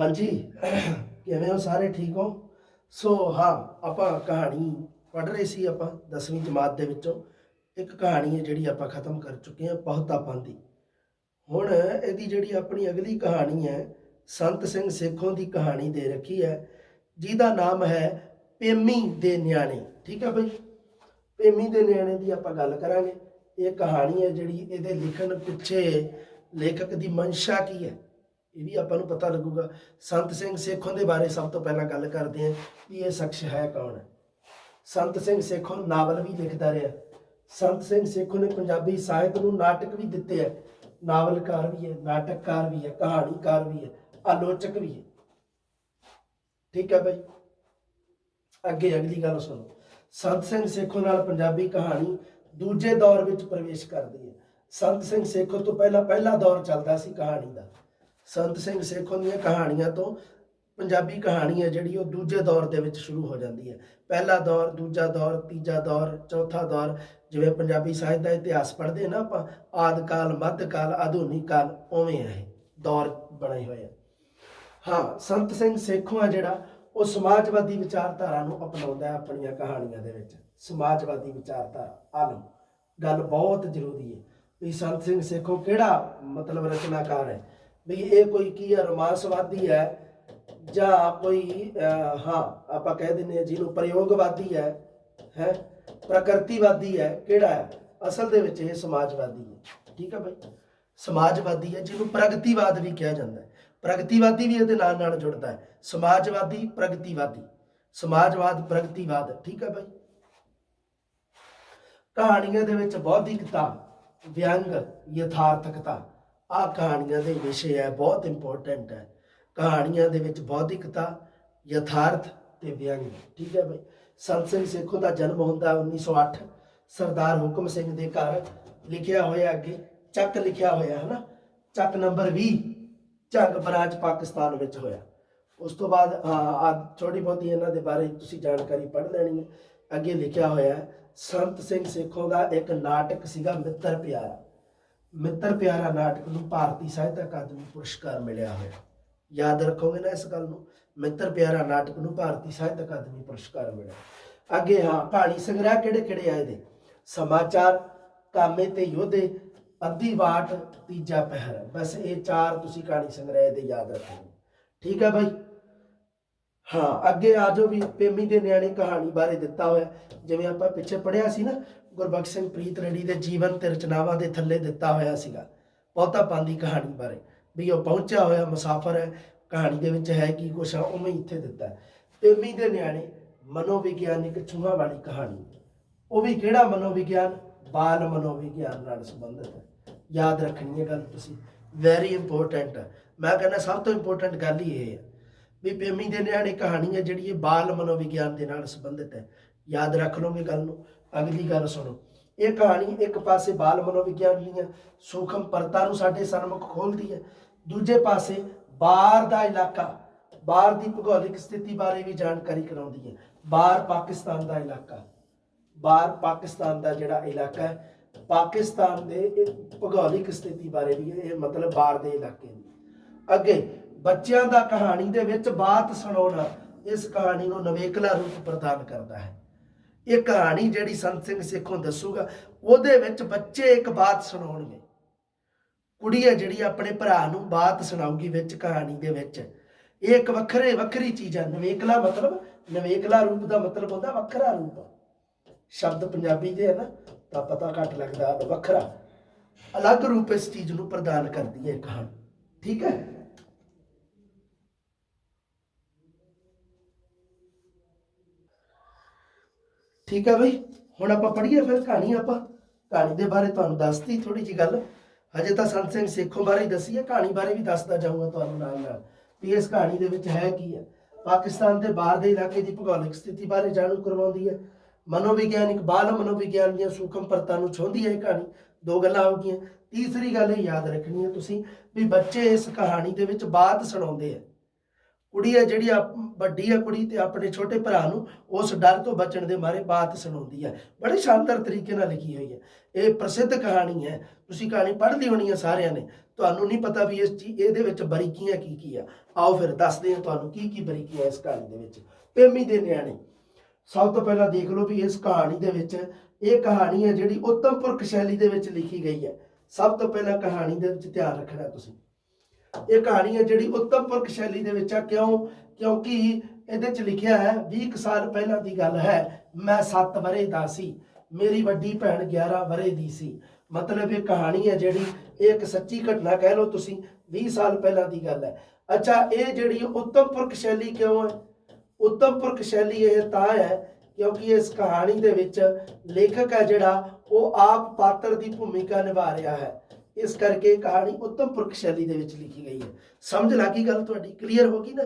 ਹਾਂਜੀ। ਕਿਵੇਂ ਹੋ ਸਾਰੇ? ਠੀਕ ਹੋ? ਸੋ, ਹਾਂ, ਆਪਾਂ ਕਹਾਣੀ ਪੜ੍ਹ ਰਹੇ ਸੀ ਆਪਾਂ 10ਵੀਂ ਜਮਾਤ ਦੇ ਵਿੱਚੋਂ। ਇੱਕ ਕਹਾਣੀ ਹੈ ਜਿਹੜੀ ਆਪਾਂ ਖਤਮ ਕਰ ਚੁੱਕੇ ਹਾਂ, ਬਹੁਤਾ ਪਾਂਦੀ ਹੁਣ ਇਹਦੀ ਜਿਹੜੀ ਆਪਣੀ ਅਗਲੀ ਕਹਾਣੀ ਹੈ, ਸੰਤ ਸਿੰਘ ਸੇਖੋਂ ਦੀ ਕਹਾਣੀ ਦੇ ਰੱਖੀ ਹੈ, ਜਿਹਦਾ ਨਾਮ ਹੈ ਪੇਮੀ ਦੇ ਨਿਆਣੇ। ਠੀਕ ਹੈ ਬਈ? ਪੇਮੀ ਦੇ ਨਿਆਣੇ ਦੀ ਆਪਾਂ ਗੱਲ ਕਰਾਂਗੇ। ਇਹ ਕਹਾਣੀ ਹੈ ਜਿਹੜੀ ਇਹਦੇ ਲਿਖਣ ਪਿੱਛੇ ਲੇਖਕ ਦੀ ਮਨਸ਼ਾ ਕੀ ਹੈ? ਇਹ ਵੀ ਆਪਾਂ ਨੂੰ ਪਤਾ ਲੱਗੂਗਾ। ਸੰਤ ਸਿੰਘ ਸੇਖੋਂ ਦੇ ਬਾਰੇ ਸਭ ਤੋਂ ਪਹਿਲਾਂ ਗੱਲ ਕਰਦੇ ਹਾਂ ਕਿ ਇਹ ਸ਼ਖਸ ਹੈ ਕੌਣ? ਹੈ ਸੰਤ ਸਿੰਘ ਸੇਖੋਂ ਨਾਵਲ ਵੀ ਲਿਖਦਾ ਰਿਹਾ। ਸੰਤ ਸਿੰਘ ਸੇਖੋਂ ਨੇ ਪੰਜਾਬੀ ਸਾਹਿਤ ਨੂੰ ਨਾਟਕ ਵੀ ਦਿੱਤੇ ਹੈ ਨਾਵਲਕਾਰ ਵੀ ਹੈ, ਨਾਟਕਕਾਰ ਵੀ ਹੈ, ਕਹਾਣੀਕਾਰ ਵੀ ਹੈ, ਆਲੋਚਕ ਵੀ ਹੈ। ਠੀਕ ਹੈ ਭਾਈ ਅੱਗੇ ਅਗਲੀ ਗੱਲ ਸੁਣੋ। ਸੰਤ ਸਿੰਘ ਸੇਖੋਂ ਨਾਲ ਪੰਜਾਬੀ ਕਹਾਣੀ ਦੂਜੇ ਦੌਰ ਵਿੱਚ ਪ੍ਰਵੇਸ਼ ਕਰਦੀ ਹੈ। ਸੰਤ ਸਿੰਘ ਸੇਖੋਂ ਤੋਂ ਪਹਿਲਾਂ ਪਹਿਲਾ ਦੌਰ ਚੱਲਦਾ ਸੀ ਕਹਾਣੀ ਦਾ। ਸੰਤ ਸਿੰਘ ਸੇਖੋਂ ਦੀਆਂ ਕਹਾਣੀਆਂ ਤੋਂ ਪੰਜਾਬੀ ਕਹਾਣੀ ਹੈ ਜਿਹੜੀ ਉਹ ਦੂਜੇ ਦੌਰ ਦੇ ਵਿੱਚ ਸ਼ੁਰੂ ਹੋ ਜਾਂਦੀ ਹੈ। ਪਹਿਲਾ ਦੌਰ, ਦੂਜਾ ਦੌਰ, ਤੀਜਾ ਦੌਰ, ਚੌਥਾ ਦੌਰ ਜਿਵੇਂ ਪੰਜਾਬੀ ਸਾਹਿਤ ਦਾ ਇਤਿਹਾਸ ਪੜ੍ਹਦੇ ਨਾ ਆਪਾਂ, ਆਦਿ ਕਾਲ, ਮੱਧ ਕਾਲ, ਆਧੁਨਿਕ ਕਾਲ ਉਵੇਂ ਹੈ ਇਹ ਦੌਰ ਬਣੇ ਹੋਏ ਆ। ਹਾਂ, ਸੰਤ ਸਿੰਘ ਸੇਖੋਂ ਆ ਜਿਹੜਾ, ਉਹ ਸਮਾਜਵਾਦੀ ਵਿਚਾਰਧਾਰਾ ਨੂੰ ਅਪਣਾਉਂਦਾ ਹੈ ਆਪਣੀਆਂ ਕਹਾਣੀਆਂ ਦੇ ਵਿੱਚ, ਸਮਾਜਵਾਦੀ ਵਿਚਾਰਧਾਰਾ, ਆਲਮ। ਗੱਲ ਬਹੁਤ ਜ਼ਰੂਰੀ ਹੈ ਵੀ ਸੰਤ ਸਿੰਘ ਸੇਖੋਂ ਕਿਹੜਾ ਮਤਲਬ ਰਚਨਾਕਾਰ ਹੈ? ਵੀ ਇਹ ਕੋਈ ਕੀ ਹੈ ਰੋਮਾਂਸਵਾਦੀ ਹੈ ਜਾਂ ਕੋਈ ਹਾਂ, ਆਪਾਂ ਕਹਿ ਦਿੰਦੇ ਹਾਂ ਜਿਹਨੂੰ ਪ੍ਰਯੋਗਵਾਦੀ ਹੈ ਹੈ, ਪ੍ਰਕਿਰਤੀਵਾਦੀ ਹੈ, ਕਿਹੜਾ ਹੈ? ਅਸਲ ਦੇ ਵਿੱਚ ਇਹ ਸਮਾਜਵਾਦੀ ਹੈ। ਠੀਕ ਹੈ ਭਾਈ ਸਮਾਜਵਾਦੀ ਹੈ, ਜਿਹਨੂੰ ਪ੍ਰਗਤੀਵਾਦ ਵੀ ਕਿਹਾ ਜਾਂਦਾ ਹੈ। ਪ੍ਰਗਤੀਵਾਦੀ ਵੀ ਇਹਦੇ ਨਾਲ ਨਾਲ ਜੁੜਦਾ ਹੈ। ਸਮਾਜਵਾਦੀ, ਪ੍ਰਗਤੀਵਾਦੀ। ਸਮਾਜਵਾਦ, ਪ੍ਰਗਤੀਵਾਦ। ਠੀਕ ਹੈ ਭਾਈ ਕਹਾਣੀਆਂ ਦੇ ਵਿੱਚ ਬੌਧਿਕਤਾ, ਵਿਅੰਗ, ਯਥਾਰਥਕਤਾ। ਆ ਕਹਾਣੀਆਂ ਦੇ ਵਿਸ਼ੇ ਹੈ, ਬਹੁਤ ਇੰਪੋਰਟੈਂਟ ਹੈ। ਕਹਾਣੀਆਂ ਦੇ ਵਿੱਚ ਬੌਧਿਕਤਾ, ਯਥਾਰਥ ਤੇ ਵਿਅੰਗ। ਠੀਕ ਹੈ ਭਾਈ ਸੰਤ ਸਿੰਘ ਸੇਖੋਂ ਦਾ ਜਨਮ ਹੁੰਦਾ 1908 ਸਰਦਾਰ ਹੁਕਮ ਸਿੰਘ ਦੇ ਘਰ। ਲਿਖਿਆ ਹੋਇਆ ਅੱਗੇ, ਚੱਕ ਲਿਖਿਆ ਹੋਇਆ ਹੈ ਨਾ ਚੱਕ ਨੰਬਰ 20 ਝੰਗ ਬਰਾਜ ਪਾਕਿਸਤਾਨ ਵਿੱਚ ਹੋਇਆ। ਉਸ ਤੋਂ ਬਾਅਦ ਆ ਥੋੜੀ ਬਹੁਤੀ ਇਹਨਾਂ ਦੇ ਬਾਰੇ ਤੁਸੀਂ ਜਾਣਕਾਰੀ ਪੜ੍ਹ ਲੈਣੀ ਹੈ। ਅੱਗੇ ਲਿਖਿਆ ਹੋਇਆ ਸੰਤ ਸਿੰਘ ਸੇਖੋਂ ਦਾ ਇੱਕ ਨਾਟਕ ਸੀਗਾ ਮਿੱਤਰ ਪਿਆਰਾ। ਮਿੱਤਰ ਪਿਆਰਾ ਨਾਟਕ ਨੂੰ ਭਾਰਤੀ ਸਾਹਿਤ ਅਕਾਦਮੀ ਪੁਰਸਕਾਰ ਮਿਲਿਆ ਹੋਇਆ। ਯਾਦ ਰੱਖੋਗੇ ਨਾ ਇਸ ਗੱਲ ਨੂੰ? ਮਿੱਤਰ ਪਿਆਰਾ ਨਾਟਕ ਨੂੰ ਭਾਰਤੀ ਸਾਹਿਤ ਅਕਾਦਮੀ ਪੁਰਸਕਾਰ ਮਿਲਿਆ। ਅੱਗੇ ਹਾਂ ਕਹਾਣੀ ਸੰਗ੍ਰਹਿ ਕਿਹੜੇ ਕਿਹੜੇ ਆਏ ਦੇ ਸਮਾਚਾਰ, ਕਾਮੇ ਤੇ ਯੋਧੇ, ਅੱਧੀ ਵਾਟ, ਤੀਜਾ ਪਹਿਰ। ਬਸ ਇਹ ਚਾਰ ਤੁਸੀਂ ਕਹਾਣੀ ਸੰਗ੍ਰਹਿ ਦੇ ਯਾਦ ਰੱਖੋ ਠੀਕ ਹੈ ਭਾਈ ਹਾਂ, ਅੱਗੇ ਆ ਜਾਓ ਵੀ ਪੇਮੀ ਦੇ ਨਿਆਣੇ ਕਹਾਣੀ ਬਾਰੇ ਦਿੱਤਾ ਹੋਇਆ। ਜਿਵੇਂ ਆਪਾਂ ਪਿੱਛੇ ਪੜਿਆ ਸੀ ਨਾ ਗੁਰਬਖਸ਼ ਸਿੰਘ ਪ੍ਰੀਤ ਰੈਡੀ ਦੇ ਜੀਵਨ ਤੇ ਰਚਨਾਵਾਂ ਦੇ ਥੱਲੇ ਦਿੱਤਾ ਹੋਇਆ ਸੀਗਾ। ਬਹੁਤਾ ਪਾਂਦੀ ਕਹਾਣੀ ਬਾਰੇ। ਵੀ ਉਹ ਪਹੁੰਚਿਆ ਹੋਇਆ ਮੁਸਾਫਰ ਹੈ ਕਹਾਣੀ ਦੇ ਵਿੱਚ ਹੈ ਕੀ ਕੁਛ ਆ ਉਵੇਂ ਹੀ ਇੱਥੇ ਦਿੱਤਾ। ਹੈ ਦੇ ਨਿਆਣੇ ਮਨੋਵਿਗਿਆਨਿਕ ਛੂਹਾਂ ਵਾਲੀ ਕਹਾਣੀ। ਉਹ ਵੀ ਕਿਹੜਾ ਮਨੋਵਿਗਿਆਨ? ਬਾਲ ਮਨੋਵਿਗਿਆਨ ਨਾਲ ਸੰਬੰਧਿਤ ਹੈ। ਯਾਦ ਰੱਖਣੀ ਹੈ ਗੱਲ ਤੁਸੀਂ। ਵੈਰੀ ਇੰਪੋਰਟੈਂਟ ਮੈਂ ਕਹਿੰਦਾ ਸਭ ਤੋਂ ਇੰਪੋਰਟੈਂਟ ਗੱਲ ਹੀ ਇਹ ਹੈ ਵੀ ਪੇਮੀ ਦੇ ਨਿਆਣੇ ਕਹਾਣੀ ਹੈ ਜਿਹੜੀ ਇਹ ਬਾਲ ਮਨੋਵਿਗਿਆਨ ਦੇ ਨਾਲ ਸੰਬੰਧਿਤ ਹੈ। ਯਾਦ ਰੱਖ ਲਓਗੇ ਗੱਲ ਨੂੰ। ਅਗਲੀ ਗੱਲ ਸੁਣੋ। ਇਹ ਕਹਾਣੀ ਇੱਕ ਪਾਸੇ ਬਾਲ ਮਨੋਵਿਗਿਆਨ ਦੀਆਂ ਸੂਖਮ ਪਰਤਾਂ ਨੂੰ ਸਾਡੇ ਸਨਮੁਖ ਖੋਲਦੀ ਹੈ, ਦੂਜੇ ਪਾਸੇ ਬਾਹਰ ਦਾ ਇਲਾਕਾ ਬਾਹਰ ਦੀ ਭੂਗੋਲਿਕ ਸਥਿਤੀ ਬਾਰੇ ਵੀ ਜਾਣਕਾਰੀ ਕਰਾਉਂਦੀ ਹੈ। ਬਾਹਰ ਪਾਕਿਸਤਾਨ ਦਾ ਇਲਾਕਾ। ਬਾਹਰ ਪਾਕਿਸਤਾਨ ਦਾ ਜਿਹੜਾ ਇਲਾਕਾ ਹੈ, ਪਾਕਿਸਤਾਨ ਦੇ ਭੂਗੋਲਿਕ ਸਥਿਤੀ ਬਾਰੇ ਵੀ ਇਹ ਮਤਲਬ ਬਾਹਰ ਦੇ ਇਲਾਕੇ ਦੀ। ਅੱਗੇ, ਬੱਚਿਆਂ ਦਾ ਕਹਾਣੀ ਦੇ ਵਿੱਚ ਬਾਤ ਸੁਣਾਉਣਾ ਇਸ ਕਹਾਣੀ ਨੂੰ ਨਵੇਕਲਾ ਰੂਪ ਪ੍ਰਦਾਨ ਕਰਦਾ ਹੈ। ਇਹ ਕਹਾਣੀ ਜਿਹੜੀ ਸੰਤ ਸਿੰਘ ਸੇਖੋਂ ਦੱਸੂਗਾ, ਉਹਦੇ ਵਿੱਚ ਬੱਚੇ ਇੱਕ ਬਾਤ ਸੁਣਾਉਣਗੇ। ਕੁੜੀ ਹੈ ਜਿਹੜੀ ਆਪਣੇ ਭਰਾ ਨੂੰ ਬਾਤ ਸੁਣਾਉਗੀ ਵਿੱਚ ਕਹਾਣੀ ਦੇ ਵਿੱਚ, ਇਹ ਇੱਕ ਵੱਖਰੇ ਵੱਖਰੀ ਚੀਜ਼ ਹੈ ਨਵੇਕਲਾ ਮਤਲਬ, ਨਵੇਕਲਾ ਰੂਪ ਦਾ ਮਤਲਬ ਹੁੰਦਾ, ਵੱਖਰਾ ਰੂਪ ਸ਼ਬਦ ਪੰਜਾਬੀ ਦੇ ਹੈ ਨਾ, ਤਾਂ ਪਤਾ ਘੱਟ ਲੱਗਦਾ, ਵੱਖਰਾ। ਅਲੱਗ ਰੂਪ ਇਸ ਚੀਜ਼ ਨੂੰ ਪ੍ਰਦਾਨ ਕਰਦੀ ਹੈ ਕਹਾਣੀ ਠੀਕ ਹੈ? ਠੀਕ ਹੈ ਬਈ? ਹੁਣ ਆਪਾਂ ਪੜ੍ਹੀਏ ਫਿਰ ਕਹਾਣੀ ਆਪਾਂ। ਕਹਾਣੀ ਦੇ ਬਾਰੇ ਤੁਹਾਨੂੰ ਦੱਸਤੀ ਥੋੜੀ ਜੀ ਗੱਲ। ਹਜੇ ਤਾਂ ਸੰਤ ਸਿੰਘ ਸੇਖੋਂ ਬਾਰੇ ਹੀ ਦੱਸੀ ਹੈ ਕਹਾਣੀ ਬਾਰੇ ਵੀ ਦੱਸਦਾ ਜਾਊਂਗਾ ਤੁਹਾਨੂੰ ਨਾਲ ਨਾਲ। ਵੀ ਇਸ ਕਹਾਣੀ ਦੇ ਵਿੱਚ ਹੈ ਕੀ ਹੈ ਪਾਕਿਸਤਾਨ ਦੇ ਬਾਹਰ ਦੇ ਇਲਾਕੇ ਦੀ ਭੂਗੋਲਿਕ ਸਥਿਤੀ ਬਾਰੇ ਜਾਣੂ ਕਰਵਾਉਂਦੀ ਹੈ ਮਨੋਵਿਗਿਆਨਿਕ ਬਾਲ ਮਨੋਵਿਗਿਆਨ ਦੀਆਂ ਸੂਖਮ ਪਰਤਾਂ ਨੂੰ ਛੋਹਦੀ ਹੈ ਇਹ ਕਹਾਣੀ। ਦੋ ਗੱਲਾਂ ਹੋ ਗਈਆਂ। ਤੀਸਰੀ ਗੱਲ ਇਹ ਯਾਦ ਰੱਖਣੀ ਹੈ ਤੁਸੀਂ ਵੀ ਬੱਚੇ ਇਸ ਕਹਾਣੀ ਦੇ ਵਿੱਚ ਬਾਤ ਸੁਣਾਉਂਦੇ ਆ। ਕੁੜੀ ਹੈ ਜਿਹੜੀ ਆਪ- ਵੱਡੀ ਹੈ ਕੁੜੀ ਤੇ ਆਪਣੇ ਛੋਟੇ ਭਰਾ ਨੂੰ ਉਸ ਡਰ ਤੋਂ ਬਚਣ ਦੇ ਮਾਰੇ ਬਾਤ ਸੁਣਾਉਂਦੀ ਹੈ। ਬੜੇ ਸ਼ਾਨਦਾਰ ਤਰੀਕੇ ਨਾਲ ਲਿਖੀ ਹੋਈ ਹੈ। ਇਹ ਪ੍ਰਸਿੱਧ ਕਹਾਣੀ ਹੈ। ਤੁਸੀਂ ਕਹਾਣੀ ਪੜ੍ਹ ਲਈ ਹੋਣੀ ਹੈ ਸਾਰਿਆਂ ਨੇ। ਤੁਹਾਨੂੰ ਨਹੀਂ ਪਤਾ ਵੀ ਇਸ ਚੀਜ਼ ਇਹਦੇ ਵਿੱਚ ਬਰੀਕੀਆਂ ਕੀ ਕੀ ਆ। ਆਓ ਫਿਰ ਦੱਸਦੇ ਹਾਂ ਤੁਹਾਨੂੰ ਕੀ ਕੀ ਬਰੀਕੀਆਂ ਇਸ ਕਹਾਣੀ ਦੇ ਵਿੱਚ। ਪੇਮੀ ਦੇ ਨਿਆਣੇ। ਸਭ ਤੋਂ ਪਹਿਲਾਂ ਦੇਖ ਲਓ ਵੀ ਇਸ ਕਹਾਣੀ ਦੇ ਵਿੱਚ ਇਹ ਕਹਾਣੀ ਹੈ ਜਿਹੜੀ ਉੱਤਮ ਪੁਰਖ ਸ਼ੈਲੀ ਦੇ ਵਿੱਚ ਲਿਖੀ ਗਈ ਹੈ। ਸਭ ਤੋਂ ਪਹਿਲਾਂ ਕਹਾਣੀ ਦੇ ਵਿੱਚ ਧਿਆਨ ਰੱਖਣਾ ਤੁਸੀਂ। ਇਹ ਕਹਾਣੀ ਹੈ ਜਿਹੜੀ ਉੱਤਮ ਪੁਰਖ ਸ਼ੈਲੀ ਦੇ ਵਿੱਚ ਆ। ਕਿਉਂ? ਕਿਉਂਕਿ ਇਹਦੇ ਚ ਲਿਖਿਆ ਹੈ 20 ਸਾਲ ਪਹਿਲਾਂ ਦੀ ਗੱਲ ਹੈ, ਮੈਂ 7 ਵਰੇ ਦਾ ਸੀ। ਮੇਰੀ ਵੱਡੀ ਭੈਣ 11 ਵਰੇ ਦੀ ਸੀ। ਮਤਲਬ ਇਹ ਕਹਾਣੀ ਹੈ ਜਿਹੜੀ ਇਹ ਇੱਕ ਸੱਚੀ ਘਟਨਾ ਕਹਿ ਲਓ ਤੁਸੀਂ 20 ਸਾਲ ਪਹਿਲਾਂ ਦੀ ਗੱਲ ਹੈ। ਅੱਛਾ, ਇਹ ਜਿਹੜੀ ਉੱਤਮ ਪੁਰਖ ਸ਼ੈਲੀ ਕਿਉਂ ਹੈ? ਉੱਤਮ ਪੁਰਖ ਸ਼ੈਲੀ ਇਹ ਤਾਂ ਹੈ ਕਿਉਂਕਿ ਇਸ ਕਹਾਣੀ ਦੇ ਵਿੱਚ ਲੇਖਕ ਹੈ ਜਿਹੜਾ, ਉਹ ਆਪ ਪਾਤਰ ਦੀ ਭੂਮਿਕਾ ਨਿਭਾ ਰਿਹਾ ਹੈ। ਇਸ ਕਰਕੇ ਇਹ ਕਹਾਣੀ ਉੱਤਮ ਪੁਰਖ ਸ਼ੈਲੀ ਦੇ ਵਿੱਚ ਲਿਖੀ ਗਈ ਹੈ। ਸਮਝ ਲੱਗੀ ਗੱਲ ਤੁਹਾਡੀ? ਕਲੀਅਰ ਹੋ ਗਈ ਨਾ?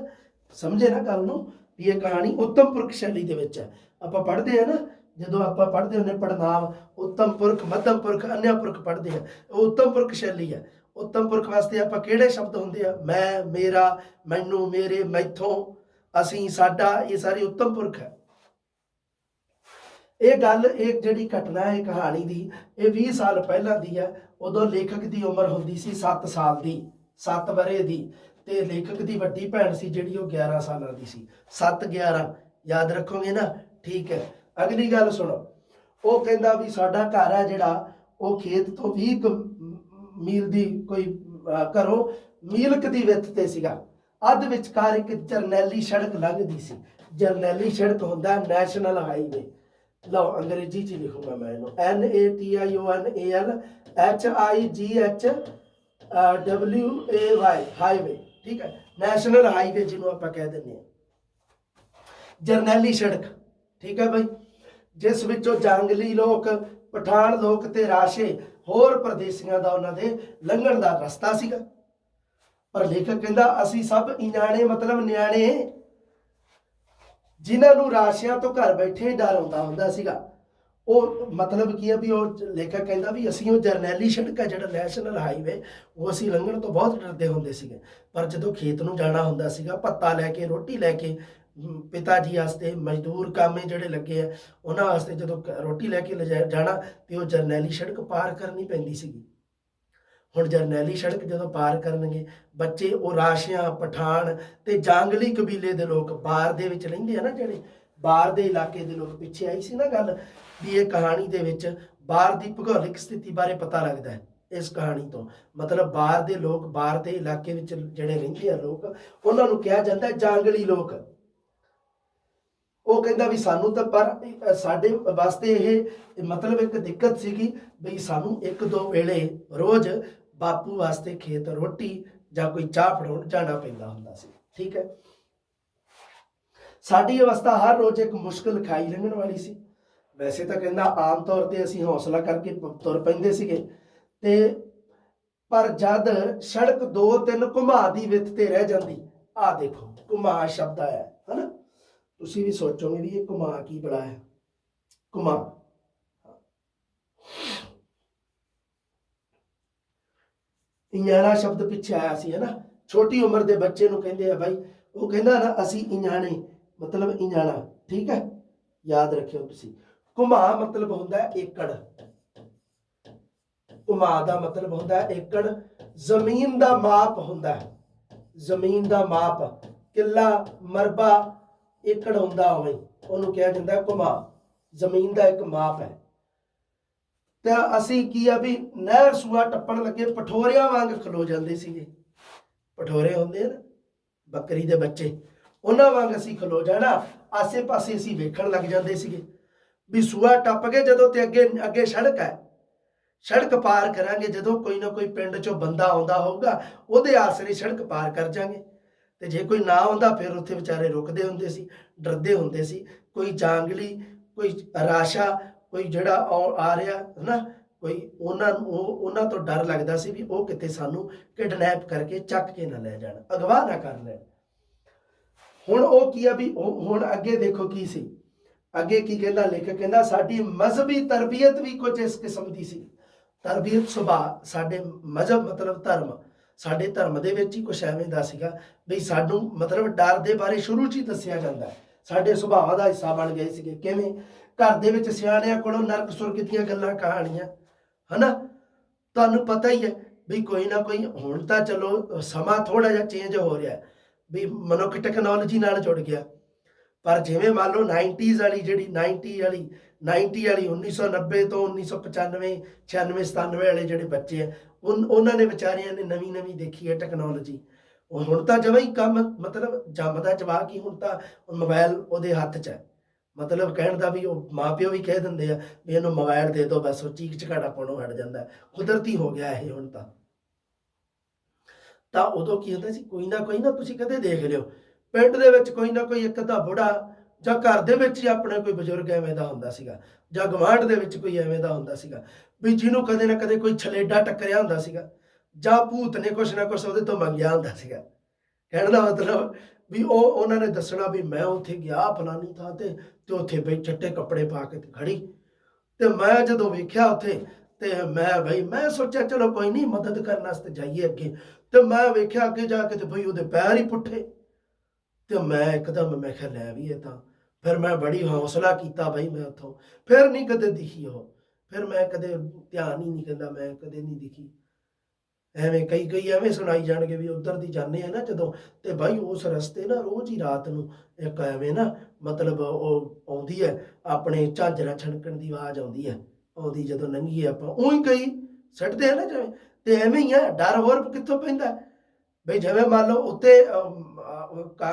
ਸਮਝੇ ਨਾ ਗੱਲ ਨੂੰ ਵੀ ਇਹ ਕਹਾਣੀ ਉੱਤਮ ਪੁਰਖ ਸ਼ੈਲੀ ਦੇ ਵਿੱਚ ਹੈ। ਆਪਾਂ ਪੜ੍ਹਦੇ ਆ ਨਾ, ਜਦੋਂ ਆਪਾਂ ਪੜ੍ਹਦੇ ਹੁੰਦੇ ਪੜਨਾਮ ਉੱਤਮ ਪੁਰਖ, ਮੱਧਮ ਪੁਰਖ, ਅਨਿਆ ਪੁਰਖ ਪੜ੍ਹਦੇ ਆ ਉਹ ਉੱਤਮ ਪੁਰਖ ਸ਼ੈਲੀ ਹੈ। ਉੱਤਮ ਪੁਰਖ ਵਾਸਤੇ ਆਪਾਂ ਕਿਹੜੇ ਸ਼ਬਦ ਹੁੰਦੇ ਆ? ਮੈਂ, ਮੇਰਾ, ਮੈਨੂੰ, ਮੇਰੇ, ਮੈਥੋਂ, ਅਸੀਂ, ਸਾਡਾ, ਇਹ ਸਾਰੀ ਉੱਤਮ ਪੁਰਖ ਹੈ। ਇਹ ਗੱਲ, ਇਹ ਜਿਹੜੀ ਘਟਨਾ ਹੈ ਕਹਾਣੀ ਦੀ, ਇਹ 20 ਸਾਲ ਪਹਿਲਾਂ ਦੀ ਹੈ। ਉਦੋਂ ਲੇਖਕ ਦੀ ਉਮਰ ਹੁੰਦੀ ਸੀ 7 ਸਾਲ ਦੀ 7 ਵਰੇ ਦੀ ਤੇ ਲੇਖਕ ਦੀ ਵੱਡੀ ਭੈਣ ਸੀ ਜਿਹੜੀ ਉਹ 11 ਸਾਲਾਂ ਦੀ ਸੀ। 7 11 ਯਾਦ ਰੱਖੋਗੇ ਨਾ? ਠੀਕ ਹੈ। ਅਗਲੀ ਗੱਲ ਸੁਣੋ। ਉਹ ਕਹਿੰਦਾ ਵੀ ਸਾਡਾ ਘਰ ਹੈ ਜਿਹੜਾ ਉਹ ਖੇਤ ਤੋਂ 20 ਮੀਲ ਦੀ ਕੋਈ ਅਹ, ਘਰੋਂ ਮੀਲਕ ਦੀ ਵਿੱਥ ਤੇ ਸੀਗਾ। ਅੱਧ ਵਿਚਕਾਰ ਇੱਕ ਜਰਨੈਲੀ ਸੜਕ ਲੰਘਦੀ ਸੀ। ਜਰਨੈਲੀ ਸੜਕ ਹੁੰਦਾ ਨੈਸ਼ਨਲ ਹਾਈਵੇ। ਲਓ, ਅੰਗਰੇਜ਼ੀ ਚ ਲਿਖੂੰਗਾ ਮੈਂ ਇਹਨੂੰ। N A T I O N A L H I G H W A Y highway ਠੀਕ ਹੈ? ਨੈਸ਼ਨਲ ਹਾਈਵੇ ਜਿਹਨੂੰ ਆਪਾਂ ਕਹਿ ਦਿੰਦੇ ਹਾਂ। ਜਰਨੈਲੀ ਸੜਕ, ਠੀਕ ਹੈ ਭਾਈ ਜਿਸ ਵਿੱਚੋਂ ਜੰਗਲੀ ਲੋਕ, ਪਠਾਨ ਲੋਕ ਤੇ ਰਾਸ਼ੇ ਹੋਰ ਪ੍ਰਦੇਸੀਆਂ ਦਾ ਉਹਨਾਂ ਦੇ ਲੰਘਣ ਦਾ ਰਸਤਾ ਸੀਗਾ। ਪਰ ਲੇਖਕ ਕਹਿੰਦਾ, ਅਸੀਂ ਸਭ ਇਨਾਣੇ, ਮਤਲਬ ਨਿਆਣੇ ਜਿਨ੍ਹਾਂ ਨੂੰ ਰਾਸ਼ੀਆਂ ਤੋਂ ਘਰ ਬੈਠੇ ਹੀ ਡਰ ਆਉਂਦਾ ਹੁੰਦਾ ਸੀਗਾ। ਉਹ ਮਤਲਬ ਕੀ ਹੈ ਵੀ ਉਹ ਲੇਖਕ ਕਹਿੰਦਾ ਵੀ ਅਸੀਂ ਉਹ ਜਰਨੈਲੀ ਸੜਕ ਹੈ ਜਿਹੜਾ ਨੈਸ਼ਨਲ ਹਾਈਵੇ, ਉਹ ਅਸੀਂ ਲੰਘਣ ਤੋਂ ਬਹੁਤ ਡਰਦੇ ਹੁੰਦੇ ਸੀਗੇ। ਪਰ ਜਦੋਂ ਖੇਤ ਨੂੰ ਜਾਣਾ ਹੁੰਦਾ ਸੀਗਾ ਪੱਤਾ ਲੈ ਕੇ, ਰੋਟੀ ਲੈ ਕੇ ਪਿਤਾ ਜੀ ਵਾਸਤੇ ਮਜ਼ਦੂਰ ਕਾਮੇ ਜਿਹੜੇ ਲੱਗੇ ਆ, ਉਹਨਾਂ ਵਾਸਤੇ ਜਦੋਂ ਕ- ਰੋਟੀ ਲੈ ਕੇ ਲਿਜਾ- ਜਾਣਾ ਤੇ ਉਹ ਜਰਨੈਲੀ ਸੜਕ ਪਾਰ ਕਰਨੀ ਪੈਂਦੀ ਸੀਗੀ। ਹੁਣ ਜਰਨੈਲੀ ਸੜਕ ਜਦੋਂ ਪਾਰ ਕਰਨਗੇ, ਬੱਚੇ ਉਹ ਰਾਸ਼ੀਆਂ, ਪਠਾਨ ਤੇ ਜਾਂਗਲੀ ਕਬੀਲੇ ਦੇ ਲੋਕ ਬਾਰ ਦੇ ਵਿੱਚ ਰਹਿੰਦੇ ਆ ਨਾ ਜਿਹੜੇ, ਬਾਰ ਦੇ ਇਲਾਕੇ ਦੇ ਲੋਕ ਪਿੱਛੇ ਆਈ ਸੀ ਨਾ ਗੱਲ ਵੀ ਇਹ ਕਹਾਣੀ ਦੇ ਵਿੱਚ ਬਾਰ ਦੀ ਭੂਗੋਲਿਕ ਸਥਿਤੀ ਬਾਰੇ ਪਤਾ ਲੱਗਦਾ ਹੈ, ਇਸ ਕਹਾਣੀ ਤੋਂ। ਮਤਲਬ ਬਾਹਰ ਦੇ ਲੋਕ ਬਾਹਰ ਦੇ ਇਲਾਕੇ ਵਿੱਚ ਜਿਹੜੇ ਰਹਿੰਦੇ ਆ ਲੋਕ, ਉਹਨਾਂ ਨੂੰ ਕਿਹਾ ਜਾਂਦਾ ਜਾਂਗਲੀ ਲੋਕ। ਉਹ ਕਹਿੰਦਾ ਵੀ ਸਾਨੂੰ ਤਾਂ ਪਰ ਸਾਡੇ ਵਾਸਤੇ ਇਹ ਮਤਲਬ ਇੱਕ ਦਿੱਕਤ ਸੀਗੀ ਵੀ ਸਾਨੂੰ ਇੱਕ ਦੋ ਵੇਲੇ ਰੋਜ਼ ਬਾਪੂ ਵਾਸਤੇ ਖੇਤ ਰੋਟੀ ਜਾਂ ਕੋਈ ਚਾਹ ਫੜਾਉਣ ਜਾਣਾ ਪੈਂਦਾ ਹੁੰਦਾ ਸੀ, ਠੀਕ ਹੈ? ਸਾਡੀ ਅਵਸਥਾ ਹਰ ਰੋਜ਼ ਇੱਕ ਮੁਸ਼ਕਲ ਖਾਈ ਲੰਘਣ ਵਾਲੀ ਸੀ। ਵੈਸੇ ਤਾਂ ਕਹਿੰਦਾ ਆਮ ਤੌਰ ਤੇ ਅਸੀਂ ਹੌਸਲਾ ਕਰਕੇ ਤੁਰ ਪੈਂਦੇ ਸੀਗੇ। ਤੇ ਪਰ ਜਦ ਸੜਕ ਦੋ ਤਿੰਨ ਘੁਮਾ ਦੀ ਵਿੱਥ ਤੇ ਰਹਿ ਜਾਂਦੀ ਆ ਦੇਖੋ, ਘੁਮਾ ਸ਼ਬਦ ਆਇਆ, ਹਨਾ? ਤੁਸੀਂ ਵੀ ਸੋਚੋਗੇ ਵੀ ਇਹ ਘੁਮਾ ਕੀ ਬੜਾ ਹੈ ਘੁਮਾ। ਇੰਜਾਣਾ ਸ਼ਬਦ ਪਿੱਛੇ ਆਇਆ ਸੀ, ਹੈ ਛੋਟੀ ਉਮਰ ਦੇ ਬੱਚੇ ਨੂੰ ਕਹਿੰਦੇ ਆ ਬਾਈ, ਉਹ ਕਹਿੰਦਾ ਨਾ, ਅਸੀਂ ਇੰਜਾਣੇ ਮਤਲਬ ਇੰਜਾਣਾ ਠੀਕ ਹੈ? ਯਾਦ ਰੱਖਿਓ ਤੁਸੀਂ। ਘੁਮਾ ਮਤਲਬ ਹੁੰਦਾ ਹੈ ਏਕੜ। ਘੁਮਾ ਦਾ ਮਤਲਬ ਹੁੰਦਾ ਹੈ ਏਕੜ। ਜ਼ਮੀਨ ਦਾ ਮਾਪ ਹੁੰਦਾ ਹੈ। ਜ਼ਮੀਨ ਦਾ ਮਾਪ, ਕਿੱਲਾ, ਮਰਬਾ, ਏਕੜ ਹੁੰਦਾ ਹੋਵੇ, ਉਹਨੂੰ ਕਿਹਾ ਜਾਂਦਾ ਹੈ ਘੁਮਾ। ਜ਼ਮੀਨ ਦਾ ਇੱਕ ਮਾਪ ਹੈ। ਤੇ ਅਸੀਂ ਕੀ ਆ ਵੀ ਨਹਿਰ ਸੂਆ ਟੱਪਣ ਲੱਗੇ ਪਠੋਰਿਆਂ ਵਾਂਗ ਖਲੋ ਜਾਂਦੇ ਸੀਗੇ। ਪਠੋਰੇ ਹੁੰਦੇ ਆ ਨਾ, ਬੱਕਰੀ ਦੇ ਬੱਚੇ, ਉਹਨਾਂ ਵਾਂਗ ਅਸੀਂ ਖਲੋ ਜਾਣਾ। ਆਸੇ-ਪਾਸੇ ਅਸੀਂ ਵੇਖਣ ਲੱਗ ਜਾਂਦੇ ਸੀਗੇ ਵੀ ਸੂਆ ਟੱਪ ਕੇ ਜਦੋਂ ਤੇ ਅੱਗੇ ਅੱਗੇ ਸੜਕ ਹੈ, ਸੜਕ ਪਾਰ ਕਰਾਂਗੇ, ਜਦੋਂ ਕੋਈ ਨਾ ਕੋਈ ਪਿੰਡ ਚੋਂ ਬੰਦਾ ਆਉਂਦਾ ਹੋਊਗਾ, ਉਹਦੇ ਆਸਰੇ ਸੜਕ ਪਾਰ ਕਰ ਜਾਾਂਗੇ। ਤੇ ਜੇ ਕੋਈ ਨਾ ਆਉਂਦਾ, ਫਿਰ ਉੱਥੇ ਵਿਚਾਰੇ ਰੁਕਦੇ ਹੁੰਦੇ ਸੀ, ਡਰਦੇ ਹੁੰਦੇ ਸੀ। ਕੋਈ ਜਾਂਗਲੀ, ਕੋਈ ਰਾਸ਼ਾ ਕੋਈ ਜਿਹੜਾ ਆ ਰਿਹਾ ਹਨਾ, ਕੋਈ ਉਹਨਾਂ ਨੂੰ ਉਹਨਾਂ ਤੋਂ ਡਰ ਲੱਗਦਾ ਸੀ ਵੀ ਉਹ ਕਿਤੇ ਸਾਨੂੰ ਕਿਡਨੈਪ ਕਰਕੇ ਚੱਕ ਕੇ ਨਾ ਲੈ ਜਾਣ, ਅਗਵਾ ਨਾ ਕਰ ਲੈਣ। ਹੁਣ ਉਹ ਕੀ ਆ ਵੀ ਹੁਣ ਅੱਗੇ ਦੇਖੋ ਕੀ ਸੀ। ਅੱਗੇ ਕੀ ਕਹਿੰਦਾ ਲੇਖਕ ਕਹਿੰਦਾ, ਸਾਡੀ ਮਜ਼ਹਬੀ ਤਰਬੀਅਤ ਵੀ ਕੁਝ ਇਸ ਕਿਸਮ ਦੀ ਸੀ। ਤਰਬੀਅਤ ਸੁਭਾਅ, ਸਾਡੇ ਮਜ਼ਹਬ ਮਤਲਬ ਧਰਮ, ਸਾਡੇ ਧਰਮ ਦੇ ਵਿੱਚ ਹੀ ਕੁਝ ਐਵੇਂ ਦਾ ਸੀਗਾ ਵੀ ਸਾਨੂੰ ਮਤਲਬ ਡਰ ਦੇ ਬਾਰੇ ਸ਼ੁਰੂ 'ਚ ਹੀ ਦੱਸਿਆ ਜਾਂਦਾ ਹੈ। ਸਾਡੇ ਸੁਭਾਅ ਦਾ ਹਿੱਸਾ ਬਣ ਗਏ ਸੀਗੇ। ਕਿਵੇਂ? ਘਰ ਦੇ ਵਿੱਚ ਸਿਆਣਿਆਂ ਕੋਲੋਂ ਨਰਕ ਸੁਰਗ ਦੀਆਂ ਗੱਲਾਂ ਕਹਾਣੀਆਂ, ਹਨਾ? ਤੁਹਾਨੂੰ ਪਤਾ ਹੀ ਹੈ ਵੀ ਕੋਈ ਨਾ ਕੋਈ ਹੁਣ ਤਾਂ ਚਲੋ ਸਮਾਂ ਥੋੜਾ ਜਿਹਾ ਚੇਂਜ ਹੋ ਰਿਹਾ ਵੀ ਮਨੁੱਖ ਟੈਕਨੋਲੋਜੀ ਨਾਲ ਜੁੜ ਗਿਆ। ਪਰ ਜਿਵੇਂ ਮੰਨ ਲਓ 90s ਵਾਲੀ ਜਿਹੜੀ 90 ਵਾਲੀ 90 ਵਾਲੀ 1990 ਤੋਂ 1995 96 97 ਵਾਲੇ ਜਿਹੜੇ ਬੱਚੇ ਆ ਉਹਨਾਂ ਨੇ ਵਿਚਾਰਿਆਂ ਨੇ ਨਵੀਂ ਨਵੀਂ ਦੇਖੀ ਹੈ ਟੈਕਨੋਲੋਜੀ ਹੁਣ ਤਾਂ ਜਮਾਂ ਹੀ ਕੰਮ ਮਤਲਬ ਜੰਮਦਾ ਜਵਾਕ ਹੀ ਹੁਣ ਤਾਂ ਮੋਬਾਈਲ ਉਹਦੇ ਹੱਥ 'ਚ ਹੈ। ਮਤਲਬ ਕਹਿਣ ਦਾ ਵੀ ਉਹ ਮਾਪਿਓ ਵੀ ਕਹਿ ਦਿੰਦੇ ਆ ਵੀ ਇਹਨੂੰ ਮੋਬਾਈਲ ਦੇ ਦਿਓ, ਬਸ ਉਹ ਚੀਕ ਚਿਹਾੜਾ ਪਾਉਣੋਂ ਹਟ ਜਾਂਦਾ ਕੁਦਰਤੀ ਹੋ ਗਿਆ ਇਹ ਹੁਣ ਤਾਂ। ਤਾਂ ਉਦੋਂ ਕੀ ਹੁੰਦਾ ਸੀ? ਕੋਈ ਨਾ ਕੋਈ ਨਾ ਤੁਸੀਂ ਕਦੇ ਦੇਖ ਲਿਓ। ਪਿੰਡ ਦੇ ਵਿੱਚ ਕੋਈ ਨਾ ਕੋਈ ਇੱਕ ਅੱਧਾ ਬੁੜਾ ਜਾਂ ਘਰ ਦੇ ਵਿੱਚ ਹੀ ਆਪਣੇ ਕੋਈ ਬਜ਼ੁਰਗ ਐਵੇਂ ਦਾ ਹੁੰਦਾ ਸੀਗਾ ਜਾਂ ਗਵਾਂਢ ਦੇ ਵਿੱਚ ਕੋਈ ਐਵੇਂ ਦਾ ਹੁੰਦਾ ਸੀਗਾ ਵੀ ਜਿਹਨੂੰ ਕਦੇ ਨਾ ਕਦੇ ਕੋਈ ਛਲੇਡਾ ਟੱਕਰਿਆ ਹੁੰਦਾ ਸੀਗਾ ਜਾਂ ਭੂਤ ਨੇ ਕੁਛ ਨਾ ਕੁਛ ਉਹਦੇ ਤੋਂ ਮੰਗਿਆ ਹੁੰਦਾ ਸੀਗਾ। ਕਹਿਣ ਦਾ ਮਤਲਬ ਵੀ ਉਹ, ਉਹਨਾਂ ਨੇ ਦੱਸਣਾ ਵੀ ਮੈਂ ਉੱਥੇ ਗਿਆ ਫਲਾਨੀ ਥਾਂ ਤੇ ਤੇ ਉੱਥੇ ਬਈ ਚਿੱਟੇ ਕੱਪੜੇ ਪਾ ਕੇ ਖੜੀ। ਤੇ ਮੈਂ ਜਦੋਂ ਵੇਖਿਆ ਉੱਥੇ ਤੇ ਮੈਂ ਬਈ, ਮੈਂ ਸੋਚਿਆ ਚਲੋ ਕੋਈ ਨਹੀਂ, ਮਦਦ ਕਰਨ ਵਾਸਤੇ ਜਾਈਏ ਅੱਗੇ। ਤੇ ਮੈਂ ਵੇਖਿਆ ਅੱਗੇ ਜਾ ਕੇ ਤੇ ਬਈ ਉਹਦੇ ਪੈਰ ਹੀ ਪੁੱਠੇ। ਤੇ ਮੈਂ ਇੱਕਦਮ ਮੈਂ ਕਿਹਾ, ਲੈ ਵੀ ਇਹ ਤਾਂ। ਫਿਰ ਮੈਂ ਬੜੀ ਹੌਸਲਾ ਕੀਤਾ ਬਈ ਮੈਂ ਉੱਥੋਂ। ਫਿਰ ਨਹੀਂ ਕਦੇ ਦਿਖੀ ਉਹ। ਫਿਰ ਮੈਂ ਕਦੇ ਧਿਆਨ ਹੀ ਨਹੀਂ ਕਹਿੰਦਾ ਮੈਂ ਕਦੇ ਨਹੀਂ ਦਿਖੀ। ਐਵੇਂ ਕਈ ਕਈ ਐਵੇਂ ਸੁਣਾਈ ਜਾਣਗੇ ਵੀ ਉਧਰ ਦੀ ਜਾਂਦੇ ਆ ਨਾ ਜਦੋਂ, ਤੇ ਬਾਈ ਉਸ ਰਸਤੇ ਨਾ ਰੋਜ਼ ਹੀ ਰਾਤ ਨੂੰ ਇੱਕ ਐਵੇਂ ਨਾ ਮਤਲਬ ਉਹ ਆਉਂਦੀ ਹੈ, ਆਪਣੇ ਝਾਂਜਰਾਂ ਛਣਕਣ ਦੀ ਆਵਾਜ਼ ਆਉਂਦੀ ਹੈ ਆਉਂਦੀ ਜਦੋਂ ਲੰਘੀਏ ਆਪਾਂ ਉਹੀ ਕਈ ਸੱਟਦੇ ਆ ਨਾ ਜਿਵੇਂ, ਤੇ ਐਵੇਂ ਹੀ ਆ, ਡਰ ਹੋਰ ਕਿੱਥੋਂ ਪੈਂਦਾ? ਬਈ ਜਿਵੇਂ ਮੰਨ ਲਓ ਉੱਤੇ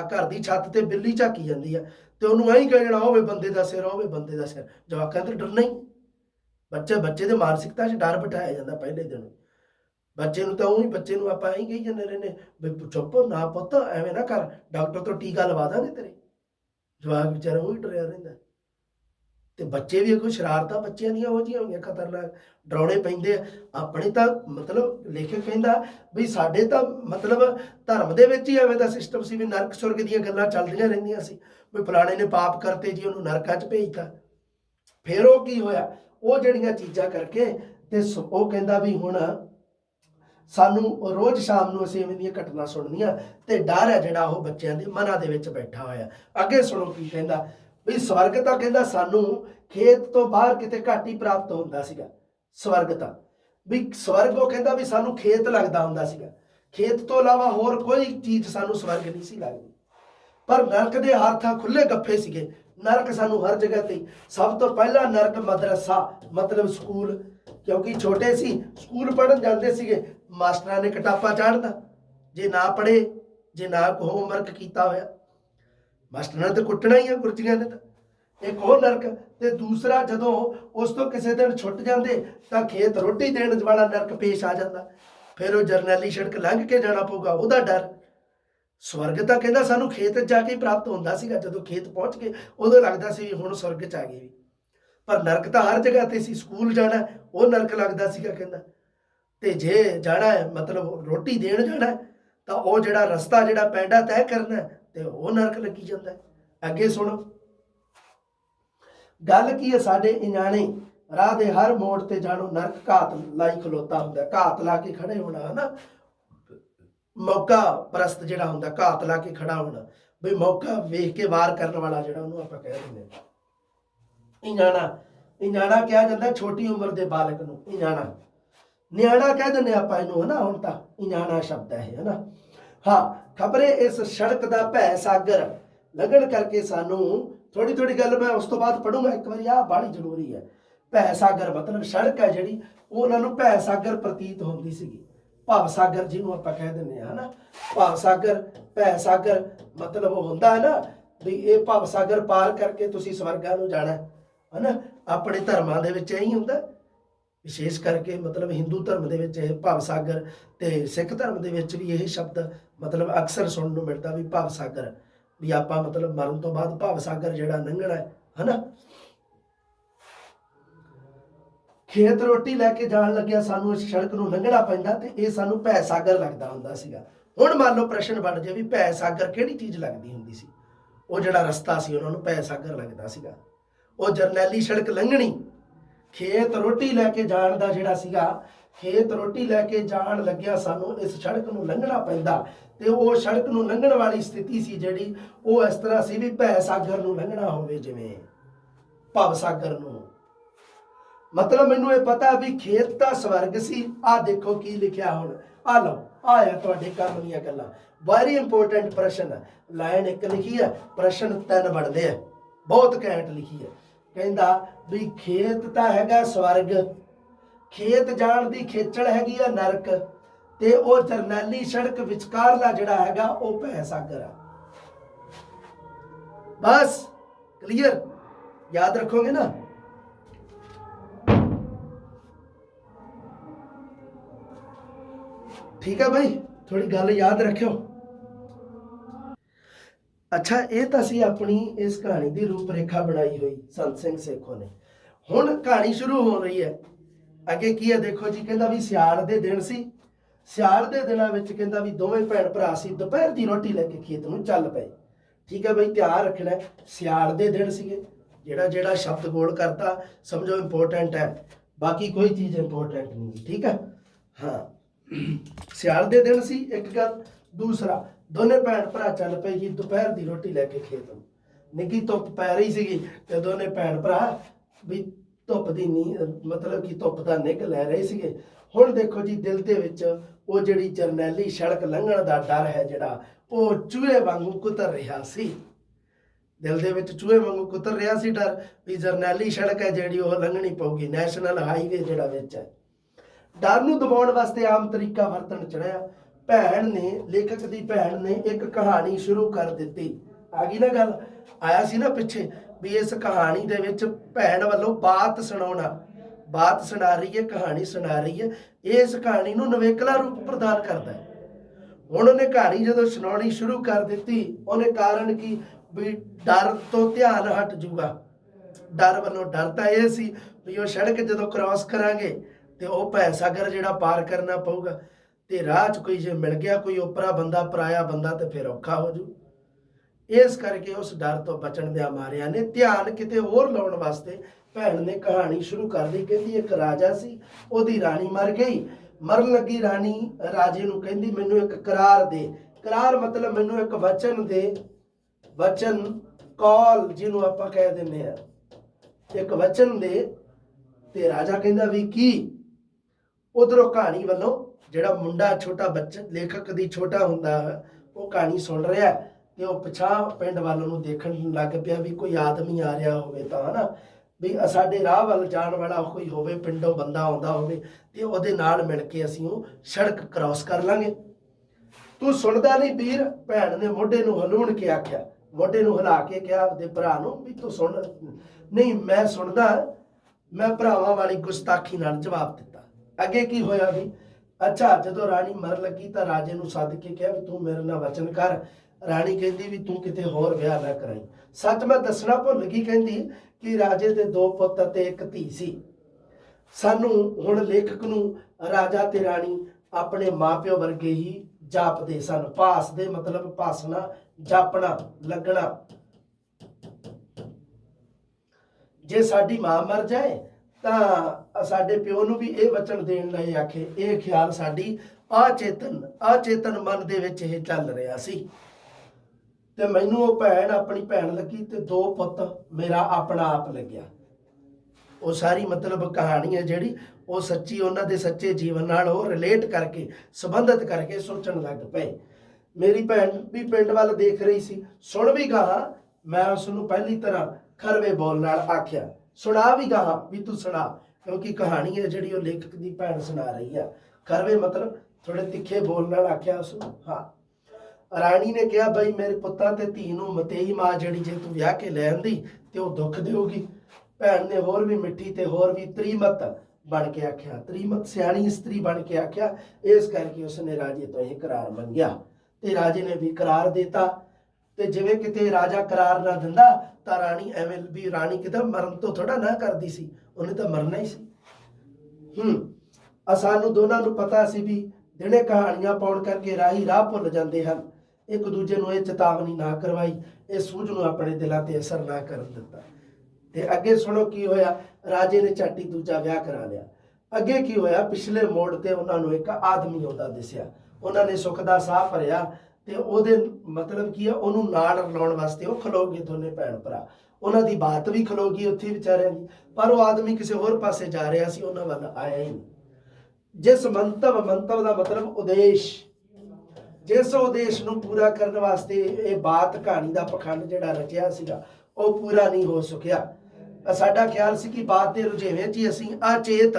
ਘਰ ਦੀ ਛੱਤ ਤੇ ਬਿੱਲੀ ਝਾਕੀ ਜਾਂਦੀ ਆ, ਤੇ ਉਹਨੂੰ ਐਂ ਕਹਿ ਜਾਣਾ ਹੋਵੇ ਬੰਦੇ ਦਾ ਸਿਰ, ਹੋਵੇ ਬੰਦੇ ਦਾ ਸਿਰ, ਜਵਾਕਾਂ ਤੇ ਡਰਨਾ ਹੀ। ਬੱਚੇ ਬੱਚੇ ਦੇ ਮਾਨਸਿਕਤਾ 'ਚ ਡਰ ਬਿਠਾਇਆ ਜਾਂਦਾ ਪਹਿਲੇ ਦਿਨ। ਬੱਚੇ ਨੂੰ ਤਾਂ ਉਹੀ, ਬੱਚੇ ਨੂੰ ਆਪਾਂ ਐਂ ਕਹੀ ਜਾਂਦੇ ਰਹਿੰਦੇ ਬਈ ਚੁੱਪ ਨਾ ਪੁੱਤ, ਐਵੇਂ ਨਾ ਕਰ, ਡਾਕਟਰ ਤੋਂ ਟੀਕਾ ਲਵਾ ਦਾਂਗੇ ਤੇਰੇ। ਜਵਾਕ ਵਿਚਾਰਾ ਉਹੀ ਡਰਿਆ ਰਹਿੰਦਾ। ਤੇ ਬੱਚੇ ਵੀ ਕੋਈ ਸ਼ਰਾਰਤਾਂ ਬੱਚਿਆਂ ਦੀਆਂ ਉਹ ਜਿਹੀਆਂ ਹੋਈਆਂ, ਖਤਰਨਾਕ ਡਰਾਉਣੇ ਪੈਂਦੇ ਆ। ਆਪਣੇ ਤਾਂ ਮਤਲਬ ਲੇਖਕ ਕਹਿੰਦਾ ਵੀ ਸਾਡੇ ਤਾਂ ਮਤਲਬ ਧਰਮ ਦੇ ਵਿੱਚ ਹੀ ਐਵੇਂ ਦਾ ਸਿਸਟਮ ਸੀ ਵੀ ਨਰਕ ਸੁਰਗ ਦੀਆਂ ਗੱਲਾਂ ਚੱਲਦੀਆਂ ਰਹਿੰਦੀਆਂ ਸੀ। ਵੀ ਫਲਾਣੇ ਨੇ ਪਾਪ ਕਰਤੇ ਜੀ, ਉਹਨੂੰ ਨਰਕਾਂ 'ਚ ਭੇਜਤਾ। ਫਿਰ ਉਹ ਕੀ ਹੋਇਆ? ਉਹ ਜਿਹੜੀਆਂ ਚੀਜ਼ਾਂ ਕਰਕੇ ਤੇ ਉਹ ਕਹਿੰਦਾ ਵੀ ਹੁਣ ਸਾਨੂੰ ਰੋਜ਼ ਸ਼ਾਮ ਨੂੰ ਅਸੀਂ ਇਵੇਂ ਦੀਆਂ ਘਟਨਾ ਸੁਣਨੀਆਂ ਤੇ ਡਰ ਹੈ ਜਿਹੜਾ ਉਹ ਬੱਚਿਆਂ ਦੇ ਮਨਾਂ ਦੇ ਵਿੱਚ ਬੈਠਾ ਹੋਇਆ। ਅੱਗੇ ਸੁਣੋ ਕੀ ਕਹਿੰਦਾ, ਵੀ ਸਵਰਗ ਤਾਂ ਕਹਿੰਦਾ ਸਾਨੂੰ ਖੇਤ ਤੋਂ ਬਾਹਰ ਕਿਤੇ ਘੱਟ ਹੀ ਪ੍ਰਾਪਤ ਹੁੰਦਾ ਸੀਗਾ, ਸਵਰਗ ਤਾਂ। ਵੀ ਸਵਰਗ ਉਹ ਕਹਿੰਦਾ ਵੀ ਸਾਨੂੰ ਖੇਤ ਲੱਗਦਾ ਹੁੰਦਾ ਸੀਗਾ। ਖੇਤ ਤੋਂ ਇਲਾਵਾ ਹੋਰ ਕੋਈ ਚੀਜ਼ ਸਾਨੂੰ ਸਵਰਗ ਨਹੀਂ ਸੀ ਲੱਗਦੀ। ਪਰ ਨਰਕ ਦੇ ਹੱਥਾਂ ਖੁੱਲੇ ਗੱਫੇ ਸੀਗੇ। ਨਰਕ ਸਾਨੂੰ ਹਰ ਜਗ੍ਹਾ ਤੇ ਸਭ ਤੋਂ ਪਹਿਲਾਂ ਨਰਕ ਮਦਰਸਾ, ਮਤਲਬ ਸਕੂਲ, ਕਿਉਂਕਿ ਛੋਟੇ ਸੀ, ਸਕੂਲ ਪੜਨ ਜਾਂਦੇ ਸੀਗੇ। ਮਾਸਟਰਾਂ ਨੇ ਕਟਾਪਾ ਚਾੜਦਾ ਜੇ ਨਾ ਪੜੇ ਜੇ ਨਾ ਕੋ ਹੋਮਵਰਕ ਕੀਤਾ ਹੋਇਆ। ਮਾਸਟਰਾਂ ਨੇ ਤਾਂ ਕੁੱਟਣਾ ਹੀ ਆ ਗੁਰਜੀਆਂ ਨੇ ਤਾਂ। ਇੱਕ ਹੋਰ ਨਰਕ, ਤੇ ਦੂਸਰਾ ਜਦੋਂ ਉਸ ਤੋਂ ਕਿਸੇ ਦਿਨ ਛੁੱਟ ਜਾਂਦੇ, ਤਾਂ ਖੇਤ ਰੋਟੀ ਦੇਣ ਵਾਲਾ ਨਰਕ ਪੇਸ਼ ਆ ਜਾਂਦਾ। ਫਿਰ ਉਹ ਜਰਨੈਲੀ ਸੜਕ ਲੰਘ ਕੇ ਜਾਣਾ ਪਊਗਾ, ਉਹਦਾ ਡਰ। ਸਵਰਗ ਤਾਂ ਕਹਿੰਦਾ ਸਾਨੂੰ ਖੇਤ 'ਚ ਜਾ ਕੇ ਪ੍ਰਾਪਤ ਹੁੰਦਾ ਸੀਗਾ, ਜਦੋਂ ਖੇਤ ਪਹੁੰਚ ਗਏ, ਉਦੋਂ ਲੱਗਦਾ ਸੀ ਹੁਣ ਸਵਰਗ 'ਚ ਆ ਗਏ ਵੀ। ਪਰ ਨਰਕ ਤਾਂ ਹਰ ਜਗ੍ਹਾ ਤੇ ਸੀ, ਸਕੂਲ ਜਾਣਾ, ਉਹ ਨਰਕ ਲੱਗਦਾ ਸੀਗਾ ਕਹਿੰਦਾ। ਤੇ ਜੇ ਜਾਣਾ ਹੈ, ਮਤਲਬ ਰੋਟੀ ਦੇਣ ਜਾਣਾ ਤਾਂ ਉਹ ਜਿਹੜਾ ਰਸਤਾ ਜਿਹੜਾ ਪੈਂਡਾ ਤੈਅ ਕਰਨਾ ਤੇ ਉਹ ਨਰਕ ਲੱਗੀ ਜਾਂਦਾ ਅੱਗੇ ਸੁਣੋ। ਗੱਲ ਕੀ ਹੈ ਸਾਡੇ ਇਨਾਣੇ ਰਾਹ ਦੇ ਹਰ ਮੋੜ ਤੇ ਜਾਣੋ, ਨਰਕ ਘਾਤ ਲਾਈ ਖਲੋਤਾ ਹੁੰਦਾ ਘਾਤ ਲਾ ਕੇ ਖੜੇ ਹੋਣਾ, ਹਨਾ? ਮੌਕਾ ਪ੍ਰਸਤ ਜਿਹੜਾ ਹੁੰਦਾ, ਘਾਤ ਲਾ ਕੇ ਖੜਾ ਹੋਣਾ। ਬਈ ਮੌਕਾ ਵੇਖ ਕੇ ਵਾਰ ਕਰਨ ਵਾਲਾ ਜਿਹੜਾ ਉਹਨੂੰ ਆਪਾਂ ਕਹਿ ਦਿੰਦੇ ਹਾਂ। ਇਨਾਣਾ ਇਨਾਣਾ ਕਿਹਾ ਜਾਂਦਾ, ਛੋਟੀ ਉਮਰ ਦੇ ਬਾਲਕ ਨੂੰ ਇਨਾਣਾ ਨਿਆਣਾ ਕਹਿ ਦਿੰਦੇ ਆਪਾਂ ਇਹਨੂੰ, ਹਨਾ? ਹੁਣ ਤਾਂ ਇਨਾਣਾ ਸ਼ਬਦ ਹੈ ਇਹ, ਹਨਾ? ਹਾਂ, ਖਬਰੇ ਇਸ ਸੜਕ ਦਾ ਭੈ ਸਾਗਰ ਲੱਗਣ ਕਰਕੇ ਸਾਨੂੰ ਥੋੜੀ ਥੋੜੀ ਗੱਲ ਮੈਂ ਉਸ ਤੋਂ ਬਾਅਦ ਪੜੂੰਗਾ ਇੱਕ ਵਾਰੀ ਆਹ ਬਾੜੀ ਜ਼ਰੂਰੀ ਹੈ। ਭੈ ਸਾਗਰ ਮਤਲਬ ਸੜਕ ਹੈ ਜਿਹੜੀ, ਉਹ ਉਹਨਾਂ ਨੂੰ ਭੈ ਸਾਗਰ ਪ੍ਰਤੀਤ ਹੁੰਦੀ ਸੀਗੀ। ਭਾਵ ਸਾਗਰ ਜਿਹਨੂੰ ਆਪਾਂ ਕਹਿ ਦਿੰਦੇ ਆ ਹਨਾ? ਭਾਵ ਸਾਗਰ, ਭੈ ਸਾਗਰ ਮਤਲਬ ਉਹ ਹੁੰਦਾ ਹੈ ਨਾ ਵੀ ਇਹ ਭਵ ਸਾਗਰ ਪਾਰ ਕਰਕੇ ਤੁਸੀਂ ਸਵਰਗਾਂ ਨੂੰ ਜਾਣਾ ਹੈ ਹਨਾ? ਆਪਣੇ ਧਰਮਾਂ ਦੇ ਵਿੱਚ ਇਹੀ ਹੁੰਦਾ। ਵਿਸ਼ੇਸ਼ ਕਰਕੇ ਮਤਲਬ ਹਿੰਦੂ ਧਰਮ ਦੇ ਵਿੱਚ ਇਹ ਭਵ ਸਾਗਰ ਤੇ ਸਿੱਖ ਧਰਮ ਦੇ ਵਿੱਚ ਵੀ ਇਹ ਸ਼ਬਦ ਮਤਲਬ ਅਕਸਰ ਸੁਣਨ ਨੂੰ ਮਿਲਦਾ ਵੀ ਭਵ ਸਾਗਰ, ਵੀ ਆਪਾਂ ਮਤਲਬ ਮਰਨ ਤੋਂ ਬਾਅਦ ਭਵ ਸਾਗਰ ਜਿਹੜਾ ਲੰਘਣਾ ਹੈ, ਹਨਾ? ਖੇਤ ਰੋਟੀ ਲੈ ਕੇ ਜਾਣ ਲੱਗਿਆ ਸਾਨੂੰ ਇਸ ਸੜਕ ਨੂੰ ਲੰਘਣਾ ਪੈਂਦਾ ਤੇ ਇਹ ਸਾਨੂੰ ਭੈ ਸਾਗਰ ਲੱਗਦਾ ਹੁੰਦਾ ਸੀਗਾ। ਹੁਣ ਮੰਨ ਲਓ ਪ੍ਰਸ਼ਨ ਬਣ ਜੇ ਵੀ ਭੈ ਸਾਗਰ ਕਿਹੜੀ ਚੀਜ਼ ਲੱਗਦੀ ਹੁੰਦੀ ਸੀ? ਉਹ ਜਿਹੜਾ ਰਸਤਾ ਸੀ ਉਹਨਾਂ ਨੂੰ ਭੈ ਸਾਗਰ ਲੱਗਦਾ ਸੀਗਾ। ਉਹ ਜਰਨੈਲੀ ਸੜਕ ਲੰਘਣੀ ਖੇਤ ਰੋਟੀ ਲੈ ਕੇ ਜਾਣ ਦਾ ਜਿਹੜਾ ਸੀਗਾ, ਖੇਤ ਰੋਟੀ ਲੈ ਕੇ ਜਾਣ ਲੱਗਿਆ ਸਾਨੂੰ ਇਸ ਸੜਕ ਨੂੰ ਲੰਘਣਾ ਪੈਂਦਾ ਤੇ ਉਹ ਸੜਕ ਨੂੰ ਲੰਘਣ ਵਾਲੀ ਸਥਿਤੀ ਸੀ ਜਿਹੜੀ, ਉਹ ਇਸ ਤਰ੍ਹਾਂ ਸੀ ਵੀ ਭੈ ਸਾਗਰ ਨੂੰ ਲੰਘਣਾ ਹੋਵੇ ਜਿਵੇਂ, ਭਵ ਸਾਗਰ ਨੂੰ। ਮਤਲਬ ਮੈਨੂੰ ਇਹ ਪਤਾ ਵੀ ਖੇਤ ਤਾਂ ਸਵਰਗ ਸੀ ਆ ਦੇਖੋ ਕੀ ਲਿਖਿਆ ਹੁਣ। ਆ ਲਓ ਆਇਆ ਤੁਹਾਡੇ ਕੰਮ ਦੀਆਂ ਗੱਲਾਂ। ਵੈਰੀ ਇੰਪੋਰਟੈਂਟ ਪ੍ਰਸ਼ਨ ਲਾਈਨ ਇੱਕ ਲਿਖੀ ਹੈ, ਪ੍ਰਸ਼ਨ ਤਿੰਨ ਬਣਦੇ ਆ ਬਹੁਤ ਘੈਂਟ ਲਿਖੀ ਹੈ। ਕਹਿੰਦਾ ਵੀ ਖੇਤ ਤਾਂ ਹੈਗਾ ਸਵਰਗ, ਖੇਤ ਜਾਣ ਦੀ ਖੇਚਲ ਹੈਗੀ ਆ ਨਰਕ, ਤੇ ਉਹ ਜਰਨੈਲੀ ਸੜਕ ਵਿਚਕਾਰਲਾ ਜਿਹੜਾ ਹੈਗਾ ਉਹ ਭੈ ਸਾਗਰ ਆ। ਬਸ ਕਲੀਅਰ ਯਾਦ ਰੱਖੋਗੇ ਨਾ? ਠੀਕ ਹੈ ਭਾਈ ਥੋੜੀ ਗੱਲ ਯਾਦ ਰੱਖਿਓ। ਅੱਛਾ, ਇਹ ਤਾਂ ਸੀ ਆਪਣੀ ਇਸ ਕਹਾਣੀ ਦੀ ਰੂਪਰੇਖਾ ਬਣਾਈ ਹੋਈ, ਸੰਤ ਸਿੰਘ ਸੇਖੋ ਨੇ। ਹੁਣ ਕਹਾਣੀ ਸ਼ੁਰੂ ਹੋ ਰਹੀ ਹੈ। ਅੱਗੇ ਕੀ ਹੈ? ਦੇਖੋ ਜੀ, ਕਹਿੰਦਾ ਵੀ ਸਿਆਲ ਦੇ ਦਿਨ ਸੀ। ਸਿਆਲ ਦੇ ਦਿਨਾਂ ਵਿੱਚ ਕਹਿੰਦਾ ਵੀ ਦੋਵੇਂ ਭੈਣ ਭਰਾ ਸੀ। ਦੁਪਹਿਰ ਦੀ ਰੋਟੀ ਲੈ ਕੇ ਖੇਤ ਨੂੰ ਚੱਲ ਪਏ। ਠੀਕ ਹੈ ਬਈ ਧਿਆਨ ਰੱਖਣਾ ਸਿਆਲ ਦੇ ਦਿਨ ਸੀਗੇ। ਜਿਹੜਾ ਜਿਹੜਾ ਸ਼ਬਦ ਗੋਲ ਕਰਤਾ, ਸਮਝੋ ਇੰਪੋਰਟੈਂਟ ਹੈ। ਬਾਕੀ ਕੋਈ ਚੀਜ਼ ਇੰਪੋਰਟੈਂਟ ਨਹੀਂ। ਠੀਕ ਹੈ? ਹਾਂ। ਸਿਆਲ ਦੇ ਦਿਨ ਸੀ, ਇੱਕ ਗੱਲ। ਦੂਸਰਾ ਦੋਨੇ ਭੈਣ ਭਰਾ ਚੱਲ ਪਏ ਜੀ, ਦੁਪਹਿਰ ਦੀ ਰੋਟੀ ਲੈ ਕੇ ਖੇਤ ਨੂੰ। ਨਿੱਗੀ ਧੁੱਪ ਪੈ ਰਹੀ ਸੀਗੀ ਤੇ ਦੋਨੇ ਭੈਣ ਭਰਾ ਵੀ ਧੁੱਪ ਦੀ ਨੀ, ਮਤਲਬ ਕਿ ਧੁੱਪ ਦਾ ਨਿੱਘ ਲੈ ਰਹੇ ਸੀਗੇ। ਹੁਣ ਦੇਖੋ ਜੀ, ਦਿਲ ਦੇ ਵਿੱਚ ਉਹ ਜਿਹੜੀ ਜਰਨੈਲੀ ਸੜਕ ਲੰਘਣ ਦਾ ਡਰ ਹੈ ਜਿਹੜਾ, ਉਹ ਚੂਹੇ ਵਾਂਗੂ ਕੁਤਰ ਰਿਹਾ ਸੀ। ਦਿਲ ਦੇ ਵਿੱਚ ਚੂਹੇ ਵਾਂਗੂ ਕੁਤਰ ਰਿਹਾ ਸੀ ਡਰ ਵੀ ਜਰਨੈਲੀ ਸੜਕ ਹੈ ਜਿਹੜੀ ਉਹ ਲੰਘਣੀ ਪਊਗੀ, ਨੈਸ਼ਨਲ ਹਾਈਵੇ ਜਿਹੜਾ ਵਿੱਚ ਹੈ। ਡਰ ਨੂੰ ਦਬਾਉਣ ਵਾਸਤੇ ਆਮ ਤਰੀਕਾ ਵਰਤਣ ਚੜਿਆ ਭੈਣ ਨੇ, ਲੇਖਕ ਦੀ ਭੈਣ ਨੇ ਇੱਕ ਕਹਾਣੀ ਸ਼ੁਰੂ ਕਰ ਦਿੱਤੀ। ਆ ਗਈ ਨਾ ਗੱਲ? ਆਇਆ ਸੀ ਨਾ ਪਿੱਛੇ ਵੀ ਇਸ ਕਹਾਣੀ ਦੇ ਵਿੱਚ ਭੈਣ ਵੱਲੋਂ ਬਾਤ ਸੁਣਾਉਣਾ। ਬਾਤ ਸੁਣਾ ਰਹੀ ਹੈ, ਕਹਾਣੀ ਸੁਣਾ ਰਹੀ ਹੈ। ਇਸ ਕਹਾਣੀ ਨੂੰ ਨਵੇਕਲਾ ਰੂਪ ਪ੍ਰਦਾਨ ਕਰਦਾ ਹੈ। ਹੁਣ ਉਹਨੇ ਕਹਾਣੀ ਜਦੋਂ ਸੁਣਾਉਣੀ ਸ਼ੁਰੂ ਕਰ ਦਿੱਤੀ, ਉਹਨੇ ਕਾਰਨ ਕੀ? ਵੀ ਡਰ ਤੋਂ ਧਿਆਨ ਹਟ ਜੂਗਾ। ਡਰ ਵੱਲੋਂ ਡਰ ਤਾਂ ਇਹ ਸੀ ਵੀ ਉਹ ਸੜਕ ਜਦੋਂ ਕ੍ਰਾਸ ਕਰਾਂਗੇ ਤੇ ਉਹ ਭੈ ਸਾਗਰ ਜਿਹੜਾ ਪਾਰ ਕਰਨਾ ਪਊਗਾ। ਤੇ ਰਾਹ 'ਚ ਕੋਈ ਜੇ ਮਿਲ ਗਿਆ, ਕੋਈ ਉਪਰਾ ਬੰਦਾ, ਪਰਾਇਆ ਬੰਦਾ ਤੇ ਫਿਰ ਔਖਾ ਹੋ ਜੂ। ਇਸ ਕਰਕੇ ਉਸ ਡਰ ਤੋਂ ਬਚਣ ਦੇ ਮਾਰਿਆ ਨੇ ਧਿਆਨ ਕਿਤੇ ਹੋਰ ਲਾਉਣ ਵਾਸਤੇ ਭੈਣ ਨੇ ਕਹਾਣੀ ਸ਼ੁਰੂ ਕਰ ਲਈ। ਕਹਿੰਦੀ ਇੱਕ ਰਾਜਾ ਸੀ, ਉਹਦੀ ਰਾਣੀ ਮਰ ਗਈ। ਮਰਨ ਲੱਗੀ ਰਾਣੀ, ਰਾਜੇ ਨੂੰ ਕਹਿੰਦੀ, ਮੈਨੂੰ ਇੱਕ ਕਰਾਰ ਦੇ। ਕਰਾਰ ਮਤਲਬ ਮੈਨੂੰ ਇੱਕ ਵਚਨ ਦੇ। ਵਚਨ, ਕਾਲ ਜਿਹਨੂੰ ਆਪਾਂ ਕਹਿ ਦਿੰਦੇ ਆ ਇੱਕ ਵਚਨ ਦੇ ਤੇ ਰਾਜਾ ਕਹਿੰਦਾ, ਵੀ ਕੀ? ਉਧਰੋਂ ਕਹਾਣੀ ਵੱਲੋਂ ਜਿਹੜਾ ਮੁੰਡਾ ਛੋਟਾ ਬੱਚਾ, ਲੇਖਕ ਦੀ ਛੋਟਾ ਹੁੰਦਾ ਉਹ ਕਹਾਣੀ ਸੁਣ ਰਿਹਾ ਤੇ ਉਹ ਪਛਾਂ ਪਿੰਡ ਵੱਲ ਨੂੰ ਦੇਖਣ ਲੱਗ ਪਿਆ ਵੀ ਕੋਈ ਆਦਮੀ ਆ ਰਿਹਾ ਹੋਵੇ ਤਾਂ, ਹਨਾ? ਵੀ ਸਾਡੇ ਰਾਹ ਵੱਲ ਜਾਣ ਵਾਲਾ ਕੋਈ ਹੋਵੇ, ਪਿੰਡੋਂ ਬੰਦਾ ਆਉਂਦਾ ਹੋਵੇ ਤੇ ਉਹਦੇ ਨਾਲ ਮਿਲ ਕੇ ਅਸੀਂ ਉਹ ਸੜਕ ਕ੍ਰਾਸ ਕਰ ਲਾਂਗੇ। ਤੂੰ ਸੁਣਦਾ ਨਹੀਂ ਵੀਰ? ਭੈਣ ਨੇ ਮੋਢੇ ਨੂੰ ਹਲੂਣ ਕੇ ਆਖਿਆ। ਮੋਢੇ ਨੂੰ ਹਿਲਾ ਕੇ ਕਿਹਾ ਆਪਦੇ ਭਰਾ ਨੂੰ ਵੀ ਤੂੰ ਸੁਣ। ਨਹੀਂ, ਮੈਂ ਸੁਣਦਾ, ਮੈਂ ਭਰਾਵਾਂ ਵਾਲੀ ਗੁਸਤਾਖੀ ਨਾਲ ਜਵਾਬ ਦਿੱਤਾ। ਅੱਗੇ ਕੀ ਹੋਇਆ ਵੀ? ਅੱਛਾ, ਜਦੋਂ ਰਾਣੀ ਮਰ ਲੱਗੀ ਤਾਂ ਰਾਜੇ ਨੂੰ ਸੱਦ ਕੇ ਕਿਹਾ ਵੀ ਤੂੰ ਮੇਰੇ ਨਾਲ ਵਚਨ ਕਰ। ਰਾਣੀ ਕਹਿੰਦੀ ਵੀ ਤੂੰ ਕਿਤੇ ਹੋਰ ਵਿਆਹ ਨਾ ਕਰਾਈ। ਸੱਚ ਮੈਂ ਦੱਸਣਾ ਭੁੱਲ ਗਈ ਕਹਿੰਦੀ ਕਿ ਰਾਜੇ ਦੇ ਦੋ ਪੁੱਤ ਅਤੇ ਇੱਕ ਧੀ ਸੀ। ਸਾਨੂੰ ਹੁਣ ਲੇਖਕ ਨੂੰ ਰਾਜਾ ਤੇ ਰਾਣੀ ਆਪਣੇ ਮਾਪਿਓ ਵਰਗੇ ਹੀ ਜਾਪਦੇ ਸਨ। ਭਾਸ ਦੇ ਮਤਲਬ ਭਾਸਣਾ, ਜਾਪਣਾ, ਲੱਗਣਾ। ਜੇ ਸਾਡੀ ਮਾਂ ਮਰ ਜਾਏ ਤਾਂ ਸਾਡੇ ਪਿਓ ਨੂੰ ਵੀ ਇਹ ਵਚਨ ਦੇਣ ਲਈ ਆਖੇ, ਇਹ ਖਿਆਲ ਸਾਡੀ ਆਚੇਤਨ ਆਚੇਤਨ ਮਨ ਦੇ ਵਿੱਚ ਇਹ ਚੱਲ ਰਿਹਾ ਸੀ। ਤੇ ਮੈਨੂੰ ਉਹ ਭੈਣ ਆਪਣੀ ਭੈਣ ਲੱਗੀ ਤੇ ਦੋ ਪੁੱਤ ਮੇਰਾ ਆਪਣਾ ਆਪ ਲੱਗਿਆ। ਉਹ ਸਾਰੀ ਮਤਲਬ ਕਹਾਣੀ ਹੈ ਜਿਹੜੀ ਉਹ ਸੱਚੀ ਉਹਨਾਂ ਦੇ ਸੱਚੇ ਜੀਵਨ ਨਾਲ ਉਹ ਰਿਲੇਟ ਕਰਕੇ, ਸੰਬੰਧਿਤ ਕਰਕੇ ਸੋਚਣ ਲੱਗ ਪਏ। ਮੇਰੀ ਭੈਣ ਵੀ ਪਿੰਡ ਵੱਲ ਦੇਖ ਰਹੀ ਸੀ। ਸੁਣ ਵੀ ਗਾਹਾਂ ਮੈਂ ਉਸ ਨੂੰ ਪਹਿਲੀ ਤਰ੍ਹਾਂ ਖਰਵੇ ਬੋਲ ਨਾਲ ਆਖਿਆ ਸੁਣਾ ਵੀ ਗਾਹਾਂ, ਵੀ ਤੂੰ ਸੁਣਾ, ਕਿਉਂਕਿ ਕਹਾਣੀ ਹੈ ਜਿਹੜੀ ਉਹ ਲੇਖਕ ਦੀ ਭੈਣ ਸੁਣਾ ਰਹੀ ਆ। ਖਰਵੇ ਮਤਲਬ ਥੋੜੇ ਤਿੱਖੇ ਬੋਲ ਨਾਲ ਆਖਿਆ ਉਸ ਨੂੰ, ਹਾਂ। ਰਾਣੀ ਨੇ ਕਿਹਾ, ਬਈ ਮੇਰੇ ਪੁੱਤਾਂ ਤੇ ਧੀ ਨੂੰ ਮਤੇਈ ਮਾਂ ਜਿਹੜੀ ਜੇ ਤੂੰ ਵਿਆਹ ਕੇ ਲੈ ਆਂਦੀ, ਤੇ ਉਹ ਦੁੱਖ ਦੇਊਗੀ। ਭੈਣ ਨੇ ਹੋਰ ਵੀ ਮਿੱਠੀ ਤੇ ਹੋਰ ਵੀ ਤ੍ਰੀਮਤ ਬਣ ਕੇ ਆਖਿਆ। ਤ੍ਰੀਮਤ ਸਿਆਣੀ ਇਸਤਰੀ ਬਣ ਕੇ ਆਖਿਆ, ਇਸ ਕਰਕੇ ਉਸਨੇ ਰਾਜੇ ਤੋਂ ਇਹ ਕਰਾਰ ਮੰਗਿਆ। ਤੇ ਰਾਜੇ ਨੇ ਵੀ ਕਰਾਰ ਦਿੱਤਾ, ਤੇ ਜਿਵੇਂ ਕਿਤੇ ਰਾਜਾ ਕਰਾਰ ਨਾ ਦਿੰਦਾ ਤਾਂ ਰਾਣੀ ਐਵੇਂ ਵੀ ਰਾਣੀ ਕਿਤੇ ਮਰਨ ਤੋਂ ਥੋੜਾ ਨਾ ਕਰਦੀ ਸੀ, ਉਹਨੇ ਤਾਂ ਮਰਨਾ ਹੀ ਸੀ। ਹੂੰ ਆ ਸਾਨੂੰ ਦੋਨਾਂ ਨੂੰ ਪਤਾ ਸੀ ਵੀ ਦਿਨੇ ਕਹਾਣੀਆਂ ਪਾਉਣ ਕਰਕੇ ਰਾਹੀ ਰਾਹ ਭੁੱਲ ਜਾਂਦੇ ਹਨ। ਇੱਕ ਦੂਜੇ ਨੂੰ ਇਹ ਚੇਤਾਵਨੀ ਨਾ ਕਰਵਾਈ, ਇਹ ਸੂਝ ਨੂੰ ਆਪਣੇ ਦਿਲਾਂ ਤੇ ਅਸਰ ਨਾ ਕਰਨ ਦਿੱਤਾ। ਤੇ ਅੱਗੇ ਸੁਣੋ ਕੀ ਹੋਇਆ, ਰਾਜੇ ਨੇ ਝਾਟੀ ਦੂਜਾ ਵਿਆਹ ਕਰਾ ਲਿਆ। ਅੱਗੇ ਕੀ ਹੋਇਆ, ਪਿਛਲੇ ਮੋੜ ਤੇ ਉਹਨਾਂ ਨੂੰ ਇੱਕ ਆਦਮੀ ਆਉਂਦਾ ਦਿਸਿਆ। ਉਹਨਾਂ ਨੇ ਸੁੱਖ ਦਾ ਸਾਹ ਭਰਿਆ ਤੇ ਉਹਦੇ ਮਤਲਬ ਕੀ ਹੈ ਉਹਨੂੰ ਨਾਲ ਰਲਾਉਣ ਵਾਸਤੇ ਉਹ ਖਲੋ ਗਏ ਦੋਨੇ ਭੈਣ ਭਰਾ। ਉਹਨਾਂ ਦੀ ਬਾਤ ਵੀ ਖਲੋ ਗਈ ਉੱਥੇ ਵਿਚਾਰਿਆਂ ਦੀ, ਪਰ ਉਹ ਆਦਮੀ ਕਿਸੇ ਹੋਰ ਪਾਸੇ ਜਾ ਰਿਹਾ ਸੀ, ਉਹਨਾਂ ਵੱਲ ਆਇਆ ਹੀ ਨਹੀਂ। ਜਿਸ ਮੰਤਵ ਮੰਤਵ ਦਾ ਮਤਲਬ ਉਦੇਸ਼। ਜਿਸ ਉਦੇਸ਼ ਨੂੰ ਪੂਰਾ ਕਰਨ ਵਾਸਤੇ ਇਹ ਬਾਤ ਕਹਾਣੀ ਦਾ ਪਖੰਡ ਜਿਹੜਾ ਰਚਿਆ ਸੀਗਾ, ਉਹ ਪੂਰਾ ਨਹੀਂ ਹੋ ਸਕਿਆ। ਸਾਡਾ ਖਿਆਲ ਸੀ ਕਿ ਬਾਤ ਦੇ ਰੁਝੇਵੇਂ 'ਚ ਹੀ ਅਸੀਂ ਅਚੇਤ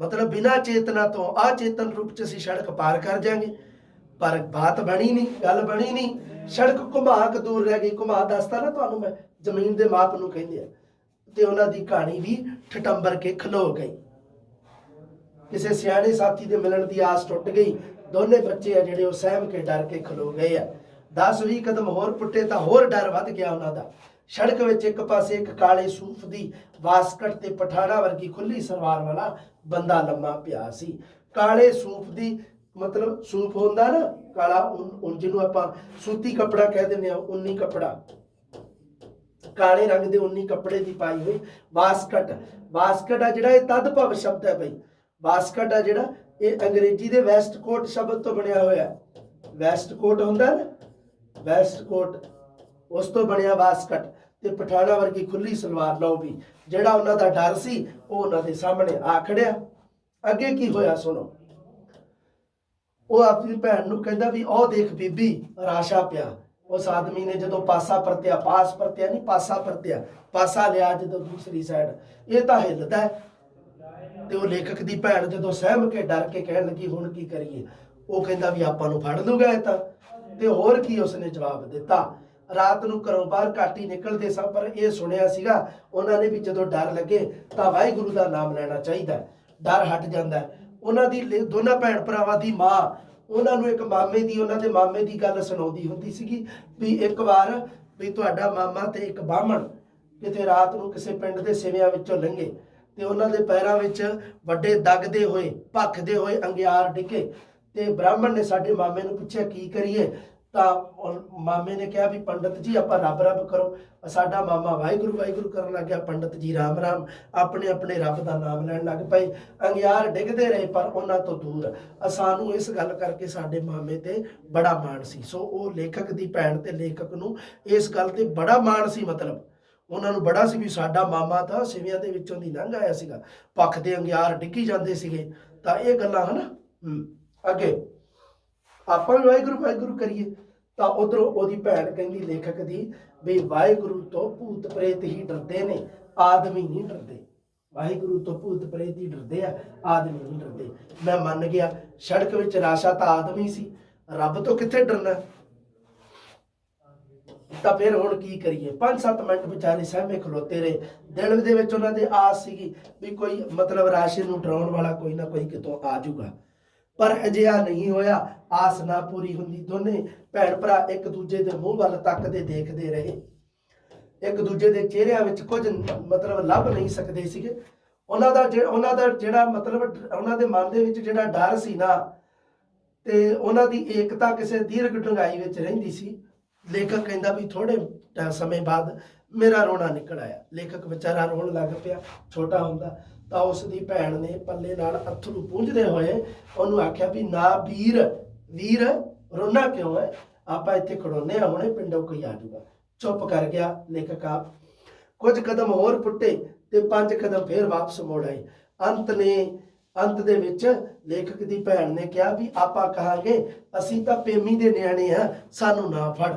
ਮਤਲਬ ਬਿਨਾਂ ਚੇਤਨਾ ਤੋਂ ਅਚੇਤਨ ਰੂਪ 'ਚ ਅਸੀਂ ਸੜਕ ਪਾਰ ਕਰ ਜਾਾਂਗੇ। ਪਰ ਬਾਤ ਬਣੀ ਨਹੀਂ, ਗੱਲ ਬਣੀ ਨਹੀਂ। ਸੜਕ ਘੁਮਾ ਕੇ ਦੂਰ ਰਹਿ ਗਈ। ਘੁਮਾ ਦੱਸਤਾ ਨਾ ਤੁਹਾਨੂੰ ਮੈਂ, ਜ਼ਮੀਨ ਦੇ ਮਾਪ ਨੂੰ ਕਹਿੰਦੇ ਆ। ਤੇ ਉਹਨਾਂ ਦੀ ਕਹਾਣੀ ਵੀ ਠਟੰਬਰ ਕੇ ਖਲੋ ਗਈ। ਕਿਸੇ ਸਿਆਣੇ ਸਾਥੀ ਦੇ ਮਿਲਣ ਦੀ ਆਸ ਟੁੱਟ ਗਈ। ਦੋਨੇ ਬੱਚੇ ਆ ਜਿਹੜੇ, ਉਹ ਸਹਿਮ ਕੇ ਡਰ ਕੇ ਖਲੋ ਗਏ ਆ। 10 20 ਕਦਮ ਹੋਰ ਪੁੱਟੇ ਤਾਂ ਹੋਰ ਡਰ ਵੱਧ ਗਿਆ ਉਹਨਾਂ ਦਾ। ਸੜਕ ਵਿੱਚ ਇੱਕ ਪਾਸੇ ਇੱਕ ਕਾਲੇ ਸੂਫ ਦੀ ਵਾਸਕਟ ਤੇ ਪਠਾਣਾ ਵਰਗੀ ਖੁੱਲੀ ਸਲਵਾਰ ਵਾਲਾ ਬੰਦਾ ਲੰਮਾ ਪਿਆ ਸੀ। ਕਾਲੇ ਸੂਫ ਦੀ ਮਤਲਬ ਸੂਫ ਹੁੰਦਾ ਨਾ, ਕਾਲਾ ਉਨ ਜਿਹਨੂੰ ਆਪਾਂ ਸੂਤੀ ਕੱਪੜਾ ਕਹਿ ਦਿੰਦੇ ਆ ਉਨੀ ਕੱਪੜਾ। ਕਾਲੇ ਰੰਗ ਦੇ ਉਨੀ ਕੱਪੜੇ ਦੀ ਪਾਈ ਹੋਈ ਵਾਸਕਟ ਵਾਸਕਟ ਆ ਜਿਹੜਾ ਇਹ ਤਦ ਸ਼ਬਦ ਹੈ ਬਈ। ਵਾਸਕਟ ਆ ਜਿਹੜਾ ਇਹ ਅੰਗਰੇਜ਼ੀ ਦੇ ਵੈਸਟ ਕੋਟ ਸ਼ਬਦ ਤੋਂ ਬਣਿਆ ਹੋਇਆ ਹੈ। ਵੈਸਟ ਕੋਟ ਹੁੰਦਾ ਨਾ, ਵੈਸਟ ਕੋਟ, ਉਸ ਤੋਂ ਬਣਿਆ ਵਾਸਕਟ ਤੇ ਪਠਾਣਾ ਵਰਗੀ ਖੁੱਲੀ ਸਲਵਾਰ ਲਓ ਵੀ, ਜਿਹੜਾ ਉਹਨਾਂ ਦਾ ਡਰ ਸੀ, ਉਹ ਉਹਨਾਂ ਦੇ ਸਾਹਮਣੇ ਆ ਖੜਿਆ। ਅੱਗੇ ਕੀ ਹੋਇਆ ਸੁਣੋ। ਉਹ ਆਪਣੀ ਭੈਣ ਨੂੰ ਕਹਿੰਦਾ ਵੀ ਉਹ ਦੇਖ ਬੀਬੀ, ਰਾਸ਼ਾ ਪਿਆ। ਉਸ ਆਦਮੀ ਨੇ ਜਦੋਂ ਪਾਸਾ ਪਰਤਿਆ, ਪਾਸ ਪਰਤਿਆ ਨਹੀਂ, ਪਾਸਾ ਪਰਤਿਆ, ਪਾਸਾ ਲਿਆ ਜਦੋਂ ਦੂਸਰੀ ਸਾਈਡ ਇਹ ਤਾਂ ਹਿੱਲਦਾ ਹੈ। ਤੇ ਉਹ ਲੇਖਕ ਦੀ ਭੈਣ ਜਦੋਂ ਸਹਿਮ ਕੇ ਡਰ ਕੇ ਕਹਿਣ ਲੱਗੀ, ਹੁਣ ਕੀ ਕਰੀਏ? ਉਹ ਕਹਿੰਦਾ ਵੀ ਆਪਾਂ ਨੂੰ ਫੜ ਲੂਗਾ ਇਹ ਤਾਂ। ਤੇ ਹੋਰ ਕੀ ਉਸਨੇ ਜਵਾਬ ਦਿੱਤਾ? ਰਾਤ ਨੂੰ ਘਰੋਂ ਬਾਹਰ ਘੱਟ ਹੀ ਨਿਕਲਦੇ ਸਾਂ, ਪਰ ਇਹ ਸੁਣਿਆ ਸੀਗਾ, ਉਹਨਾਂ ਨੇ ਵੀ ਜਦੋਂ ਡਰ ਲੱਗੇ, ਤਾਂ ਵਾਹਿਗੁਰੂ ਦਾ ਨਾਮ ਲੈਣਾ ਚਾਹੀਦਾ ਡਰ ਹਟ ਜਾਂਦਾ ਉਹਨਾਂ ਦੀ ਦੋਨਾਂ ਭੈਣ ਭਰਾਵਾਂ ਦੀ ਮਾਂ, ਉਹਨਾਂ ਨੂੰ ਇੱਕ ਮਾਮੇ ਦੀ, ਉਹਨਾਂ ਦੇ ਮਾਮੇ ਦੀ ਗੱਲ ਸੁਣਾਉਂਦੀ ਹੁੰਦੀ ਸੀਗੀ ਵੀ ਇੱਕ ਵਾਰ ਵੀ ਤੁਹਾਡਾ ਮਾਮਾ ਤੇ ਇੱਕ ਬਾਹਮਣ ਕਿਤੇ ਰਾਤ ਨੂੰ ਕਿਸੇ ਪਿੰਡ ਦੇ ਸਿਵਿਆਂ ਵਿੱਚੋਂ ਲੰਘੇ ਤੇ ਉਹਨਾਂ ਦੇ ਪੈਰਾਂ ਵਿੱਚ ਵੱਡੇ ਦਗਦੇ ਹੋਏ, ਭਖਦੇ ਹੋਏ ਅੰਗਿਆਰ ਡਿੱਗੇ ਤੇ ਬ੍ਰਾਹਮਣ ਨੇ ਸਾਡੇ ਮਾਮੇ ਨੂੰ ਪੁੱਛਿਆ, ਕੀ ਕਰੀਏ? ਤਾਂ ਉਹ ਮਾਮੇ ਨੇ ਕਿਹਾ ਵੀ ਪੰਡਤ ਜੀ, ਆਪਾਂ ਰੱਬ ਰੱਬ ਕਰੋ। ਸਾਡਾ ਮਾਮਾ ਵਾਹਿਗੁਰੂ ਵਾਹਿਗੁਰੂ ਕਰਨ ਲੱਗ ਗਿਆ ਪੰਡਤ ਜੀ ਰਾਮ ਰਾਮ, ਆਪਣੇ ਆਪਣੇ ਰੱਬ ਦਾ ਨਾਮ ਲੈਣ ਲੱਗ ਪਏ। ਅੰਗਿਆਰ ਡਿੱਗਦੇ ਰਹੇ, ਪਰ ਉਹਨਾਂ ਤੋਂ ਦੂਰ। ਸਾਨੂੰ ਇਸ ਗੱਲ ਕਰਕੇ ਸਾਡੇ ਮਾਮੇ ਤੇ ਬੜਾ ਮਾਣ ਸੀ। ਸੋ ਉਹ ਲੇਖਕ ਦੀ ਭੈਣ ਤੇ ਲੇਖਕ ਨੂੰ ਇਸ ਗੱਲ ਤੇ ਬੜਾ ਮਾਣ ਸੀ, ਮਤਲਬ। ਉਹਨਾਂ ਨੂੰ ਬੜਾ ਸੀ ਵੀ ਸਾਡਾ ਮਾਮਾ ਤਾਂ ਸਿਵਿਆਂ ਦੇ ਵਿੱਚੋਂ ਦੀ ਲੰਘ ਆਇਆ ਸੀਗਾ। ਪੱਖ ਦੇ ਅੰਗਿਆਰ ਡਿੱਗੀ ਜਾਂਦੇ ਸੀਗੇ। ਤਾਂ ਇਹ ਗੱਲਾਂ ਹਨ? ਅੱਗੇ। ਆਪਾਂ ਵੀ ਵਾਹਿਗੁਰੂ ਵਾਹਿਗੁਰੂ ਕਰੀਏ। ਤਾਂ ਉਧਰੋਂ ਉਹਦੀ ਭੈਣ ਕਹਿੰਦੀ ਲੇਖਕ ਦੀ ਵੀ ਵਾਹਿਗੁਰੂ ਤੋਂ ਭੂਤ ਪ੍ਰੇਤ ਹੀ ਡਰਦੇ ਨੇ, ਆਦਮੀ ਨਹੀਂ ਡਰਦੇ। ਵਾਹਿਗੁਰੂ ਤੋਂ ਭੂਤ ਪ੍ਰੇਤ ਹੀ ਡਰਦੇ ਆ, ਆਦਮੀ ਨਹੀਂ ਡਰਦੇ। ਮੈਂ ਮੰਨ ਗਿਆ, ਸੜਕ ਵਿੱਚ ਰਾਸ਼ਾ ਤਾਂ ਆਦਮੀ ਸੀ, ਰੱਬ ਤੋਂ ਕਿੱਥੇ ਡਰਨਾ? ਤਾਂ ਫਿਰ ਹੁਣ ਕੀ ਕਰੀਏ? 5-7 ਮਿੰਟ ਵਿਚਾਰੇ ਸਹਿਮੇ ਖਲੋਤੇ ਰਹੇ। ਦਿਲ ਦੇ ਵਿੱਚ ਉਹਨਾਂ ਦੇ ਆਸ ਸੀਗੀ ਵੀ ਕੋਈ ਮਤਲਬ ਰਾਸ਼ੇ ਨੂੰ ਡਰਾਉਣ ਵਾਲਾ ਕੋਈ ਨਾ ਕੋਈ ਕਿਤੋਂ ਆ ਜਾਊਗਾ। ਪਰ ਅਜਿਹਾ ਨਹੀਂ ਹੋਇਆ। ਆਸ ਨਾ ਪੂਰੀ ਹੁੰਦੀ ਦੋਨੇ ਭੈਣ ਭਰਾ ਇੱਕ ਦੂਜੇ ਦੇ ਮੂੰਹ ਵੱਲ ਤੱਕਦੇ ਦੇਖਦੇ ਰਹੇ। ਇੱਕ ਦੂਜੇ ਦੇ ਚਿਹਰਿਆਂ ਵਿੱਚ ਕੁਝ ਮਤਲਬ ਲੱਭ ਨਹੀਂ ਸਕਦੇ ਸੀਗੇ। ਉਹਨਾਂ ਦਾ ਉਹਨਾਂ ਦਾ ਜਿਹੜਾ ਮਤਲਬ ਉਹਨਾਂ ਦੇ ਮਨ ਦੇ ਵਿੱਚ ਜਿਹੜਾ ਡਰ ਸੀ ਨਾ, ਤੇ ਉਹਨਾਂ ਦੀ ਏਕਤਾ ਕਿਸੇ ਦੀਰਘ ਡੂੰਘਾਈ ਵਿੱਚ ਰਹਿੰਦੀ ਸੀ। ਲੇਖਕ ਕਹਿੰਦਾ ਵੀ ਥੋੜੇ ਸਮੇਂ ਬਾਅਦ ਮੇਰਾ ਰੋਣਾ ਨਿਕਲ ਆਇਆ। ਲੇਖਕ ਵਿਚਾਰਾ ਰੋਣ ਲੱਗ ਪਿਆ, ਛੋਟਾ ਹੁੰਦਾ। ਤਾਂ ਉਸ ਦੀ ਭੈਣ ਨੇ ਪੱਲੇ ਨਾਲ ਅਥਰੂ ਪੂੰਝਦੇ ਹੋਏ ਉਹਨੂੰ ਆਖਿਆ ਵੀ, ਨਾ ਵੀਰ ਵੀਰ, ਰੋਣਾ ਕਿਉਂ ਹੈ ਆਪਾਂ ਇੱਥੇ ਖੜੋਨੇ ਆ ਹੁਣੇ ਪਿੰਡੋਂ ਕੋਈ ਆ ਜਾਊਗਾ। ਚੁੱਪ ਕਰ ਗਿਆ ਲੇਖਕ ਆਪ। ਕੁਝ ਕਦਮ ਹੋਰ ਪੁੱਟੇ ਤੇ ਪੰਜ ਕਦਮ ਫੇਰ ਵਾਪਸ ਮੋੜ ਆਏ। ਅੰਤ ਨੇ, ਅੰਤ ਦੇ ਵਿੱਚ ਲੇਖਕ ਦੀ ਭੈਣ ਨੇ ਕਿਹਾ ਵੀ, ਆਪਾਂ ਕਹਾਂਗੇ, ਅਸੀਂ ਤਾਂ ਪੇਮੀ ਦੇ ਨਿਆਣੇ ਆ ਸਾਨੂੰ ਨਾ ਫੜ।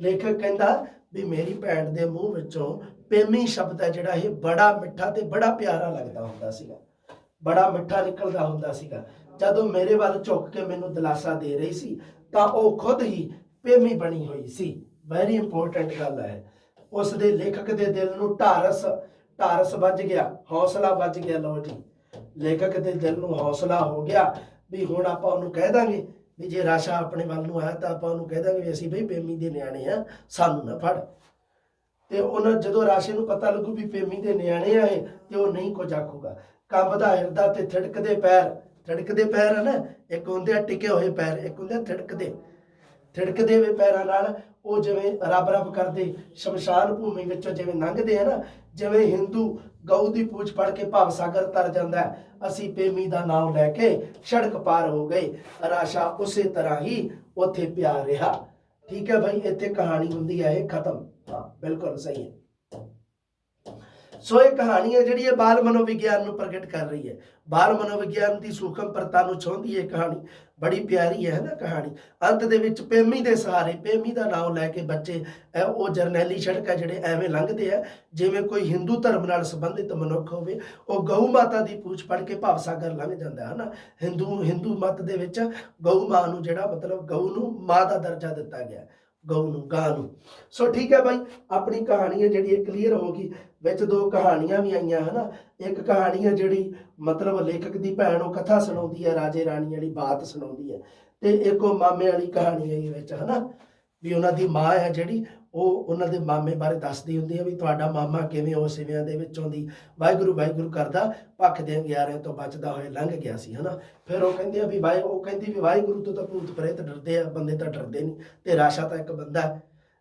ਲੇਖਕ ਕਹਿੰਦਾ ਵੀ, ਮੇਰੀ ਭੈਣ ਦੇ ਮੂੰਹ ਵਿੱਚੋਂ ਪੇਮੀ ਸ਼ਬਦ ਹੈ ਜਿਹੜਾ ਇਹ ਬੜਾ ਮਿੱਠਾ ਤੇ ਬੜਾ ਪਿਆਰਾ ਲੱਗਦਾ ਹੁੰਦਾ ਸੀਗਾ। ਬੜਾ ਮਿੱਠਾ ਨਿਕਲਦਾ ਹੁੰਦਾ ਸੀਗਾ। ਜਦੋਂ ਮੇਰੇ ਵੱਲ ਝੁੱਕ ਕੇ ਮੈਨੂੰ ਦਿਲਾਸਾ ਦੇ ਰਹੀ ਸੀ, ਤਾਂ ਉਹ ਖੁਦ ਹੀ ਪੇਮੀ ਬਣੀ ਹੋਈ ਸੀ। ਵੈਰੀ ਇੰਪੋਰਟੈਂਟ ਗੱਲ ਹੈ। ਉਸ ਦੇ ਲੇਖਕ ਦੇ ਦਿਲ ਨੂੰ ਢਾਰਸ ਢਾਰਸ ਵੱਜ ਗਿਆ, ਹੌਸਲਾ ਵੱਜ ਗਿਆ, ਲਓ ਜੀ। ਲੇਖਕ ਦੇ ਦਿਲ ਨੂੰ ਹੌਸਲਾ ਹੋ ਗਿਆ ਵੀ ਹੁਣ ਆਪਾਂ ਉਹਨੂੰ ਕਹਿ ਦਾਂਗੇ ਵੀ ਜੇ ਰਾਸ਼ਾ ਆਪਣੇ ਵੱਲ ਨੂੰ ਆਇਆ ਤਾਂ ਆਪਾਂ ਉਹਨੂੰ ਕਹਿ ਦਾਂਗੇ ਵੀ ਅਸੀਂ ਬਈ ਪੇਮੀ ਦੇ ਨਿਆਣੇ ਆ ਸਾਨੂੰ ਨਾ ਫੜ। ਤੇ ਉਹਨਾਂ ਜਦੋਂ ਰਾਸ਼ੇ ਨੂੰ ਪਤਾ ਲੱਗੂ ਵੀ ਪੇਮੀ ਦੇ ਨਿਆਣੇ ਆਏ ਤੇ ਉਹ ਨਹੀਂ ਕੁਝ ਆਖੂਗਾ। ਕੰਬਦਾ ਹਿਰਦਾ ਤੇ ਥੜਕਦੇ ਪੈਰ ਥੜਕਦੇ ਪੈਰ ਆ ਨਾ, ਇੱਕ ਹੁੰਦੇ ਆ ਟਿਕੇ ਹੋਏ ਪੈਰ, ਇੱਕ ਹੁੰਦੇ ਆ ਥੜਕਦੇ। ਥੜਕਦੇ ਹੋਏ ਪੈਰਾਂ ਨਾਲ ਉਹ ਜਿਵੇਂ ਰੱਬ ਰੱਬ ਕਰਦੇ, ਸ਼ਮਸ਼ਾਨ ਭੂਮੀ ਵਿੱਚੋਂ ਜਿਵੇਂ ਲੰਘਦੇ ਆ ਨਾ, ਜਿਵੇਂ ਹਿੰਦੂ ਗਊ ਦੀ ਪੂਛ ਫੜ ਕੇ ਭਾਵ ਸਾਗਰ ਤਰ ਜਾਂਦਾ ਅਸੀਂ ਪੇਮੀ ਦਾ ਨਾਮ ਲੈ ਕੇ ਸੜਕ ਪਾਰ ਹੋ ਗਏ। ਰਾਸ਼ਾ ਉਸੇ ਤਰ੍ਹਾਂ ਹੀ ਉੱਥੇ ਪਿਆ ਰਿਹਾ। ਠੀਕ ਹੈ ਭਾਈ, ਇੱਥੇ ਕਹਾਣੀ ਹੁੰਦੀ ਹੈ, ਇਹ ਖਤਮ। ਬਿਲਕੁਲ ਸਹੀ ਹੈ। ਸੋ ਇਹ ਕਹਾਣੀ ਹੈ ਜਿਹੜੀ ਇਹ ਬਾਲ ਮਨੋਵਿਗਿਆਨ ਨੂੰ ਪ੍ਰਗਟ ਕਰ ਰਹੀ ਹੈ। ਬਾਲ ਮਨੋਵਿਗਿਆਨ ਦੀ ਸੂਖਮ ਪਰਤਾ ਨੂੰ ਛੋਹਦੀ ਹੈ ਕਹਾਣੀ। ਬੜੀ ਪਿਆਰੀ ਹੈ ਨਾ ਕਹਾਣੀ। ਅੰਤ ਦੇ ਵਿੱਚ ਪੇਮੀ ਦੇ ਸਹਾਰੇ ਪੇਮੀ ਦਾ ਨਾਮ ਲੈ ਕੇ ਬੱਚੇ ਉਹ ਜਰਨੈਲੀ ਸੜਕ ਹੈ ਜਿਹੜੇ ਐਵੇਂ ਲੰਘਦੇ ਆ, ਜਿਵੇਂ ਕੋਈ ਹਿੰਦੂ ਧਰਮ ਨਾਲ ਸੰਬੰਧਿਤ ਮਨੁੱਖ ਹੋਵੇ, ਉਹ ਗਊ ਮਾਤਾ ਦੀ ਪੂਛ ਫੜ ਕੇ ਭਾਵ ਸਾਗਰ ਲੰਘ ਜਾਂਦਾ ਹੈ ਨਾ ਹਿੰਦੂ ਹਿੰਦੂ ਮਤ ਦੇ ਵਿੱਚ ਗਊ ਮਾਂ ਨੂੰ ਜਿਹੜਾ ਮਤਲਬ ਗਊ ਨੂੰ ਮਾਂ ਦਾ ਦਰਜਾ ਦਿੱਤਾ ਗਿਆ। ਗਊ ਨੂੰ, ਗਾਂ ਨੂੰ। ਸੋ ਠੀਕ ਹੈ ਬਾਈ, ਆਪਣੀ ਕਹਾਣੀ ਹੈ ਜਿਹੜੀ ਇਹ ਕਲੀਅਰ ਹੋ ਗਈ। ਵਿੱਚ ਦੋ ਕਹਾਣੀਆਂ ਵੀ ਆਈਆਂ, ਹਨਾ? ਇੱਕ ਕਹਾਣੀ ਹੈ ਜਿਹੜੀ ਮਤਲਬ ਲੇਖਕ ਦੀ ਭੈਣ ਉਹ ਕਥਾ ਸੁਣਾਉਂਦੀ ਹੈ, ਰਾਜੇ ਰਾਣੀ ਵਾਲੀ ਬਾਤ ਸੁਣਾਉਂਦੀ ਹੈ। ਤੇ ਇੱਕ ਉਹ ਮਾਮੇ ਵਾਲੀ ਕਹਾਣੀ ਹੈ ਵਿੱਚ, ਹਨਾ? ਵੀ ਉਹਨਾਂ ਦੀ ਮਾਂ ਹੈ ਜਿਹੜੀ ਉਹ ਉਹਨਾਂ ਦੇ ਮਾਮੇ ਬਾਰੇ ਦੱਸਦੀ ਹੁੰਦੀ ਹੈ ਵੀ ਤੁਹਾਡਾ ਮਾਮਾ ਕਿਵੇਂ ਉਸ ਸਿਵਿਆਂ ਦੇ ਵਿੱਚੋਂ ਦੀ ਵਾਹਿਗੁਰੂ ਵਾਹਿਗੁਰੂ ਕਰਦਾ ਪੱਖ ਦੇ ਗਿਆਰਿਆਂ ਤੋਂ ਬਚਦਾ ਹੋਏ ਲੰਘ ਗਿਆ ਸੀ, ਹਨਾ। ਫਿਰ ਉਹ ਕਹਿੰਦੇ ਆ ਵੀ ਵਾਹਿ, ਉਹ ਕਹਿੰਦੀ ਵੀ ਵਾਹਿਗੁਰੂ ਤੋਂ ਤਾਂ ਭੂਤ ਪ੍ਰੇਤ ਡਰਦੇ ਆ, ਬੰਦੇ ਤਾਂ ਡਰਦੇ ਨਹੀਂ। ਤੇ ਰਾਸ਼ਾ ਤਾਂ ਇੱਕ ਬੰਦਾ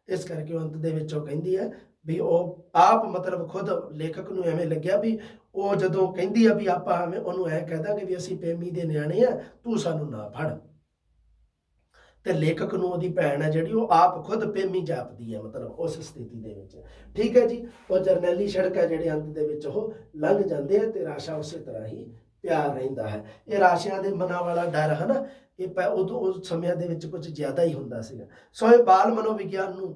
ਇਸ ਕਰਕੇ ਅੰਤ ਦੇ ਵਿੱਚ ਉਹ ਕਹਿੰਦੀ ਹੈ ਵੀ ਉਹ ਆਪ ਮਤਲਬ ਖੁਦ ਲੇਖਕ ਨੂੰ ਐਵੇਂ ਲੱਗਿਆ ਵੀ ਉਹ ਜਦੋਂ ਕਹਿੰਦੀ ਆ ਵੀ ਆਪਾਂ ਐਵੇਂ, ਉਹਨੂੰ ਐ ਕਹਿ ਦਾਂਗੇ ਵੀ ਅਸੀਂ ਪੇਮੀ ਦੇ ਨਿਆਣੇ ਆ, ਤੂੰ ਸਾਨੂੰ ਨਾ ਫੜ। ਤੇ ਲੇਖਕ ਨੂੰ ਉਹਦੀ ਭੈਣ ਹੈ ਜਿਹੜੀ ਉਹ ਆਪ ਖੁਦ ਪੇਮੀ ਜਾਪਦੀ ਹੈ, ਮਤਲਬ ਉਸ ਸਥਿਤੀ ਦੇ ਵਿੱਚ। ਠੀਕ ਹੈ ਜੀ, ਉਹ ਜਰਨੈਲੀ ਸੜਕ ਹੈ ਜਿਹੜੇ ਅੰਤ ਦੇ ਵਿੱਚ ਉਹ ਲੰਘ ਜਾਂਦੇ ਆ ਤੇ ਰਾਸ਼ਾ ਉਸੇ ਤਰ੍ਹਾਂ ਹੀ ਪਿਆਰ ਰਹਿੰਦਾ ਹੈ। ਇਹ ਰਾਸ਼ਿਆਂ ਦੇ ਮਨਾਂ ਵਾਲਾ ਡਰ ਹੈ ਨਾ, ਇਹ ਉਦੋਂ ਉਸ ਸਮਿਆਂ ਦੇ ਵਿੱਚ ਕੁਝ ਜ਼ਿਆਦਾ ਹੀ ਹੁੰਦਾ ਸੀਗਾ। ਸੋ ਇਹ ਬਾਲ ਮਨੋਵਿਗਿਆਨ ਨੂੰ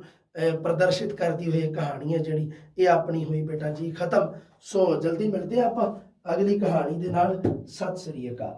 ਪ੍ਰਦਰਸ਼ਿਤ ਕਰਦੀ ਹੋਈ ਕਹਾਣੀ ਹੈ ਜਿਹੜੀ ਇਹ ਆਪਣੀ ਹੋਈ ਬੇਟਾ ਜੀ, ਖਤਮ। ਸੋ ਜਲਦੀ ਮਿਲਦੇ ਹਾਂ ਆਪਾਂ ਅਗਲੀ ਕਹਾਣੀ ਦੇ ਨਾਲ। ਸਤਿ ਸ੍ਰੀ ਅਕਾਲ।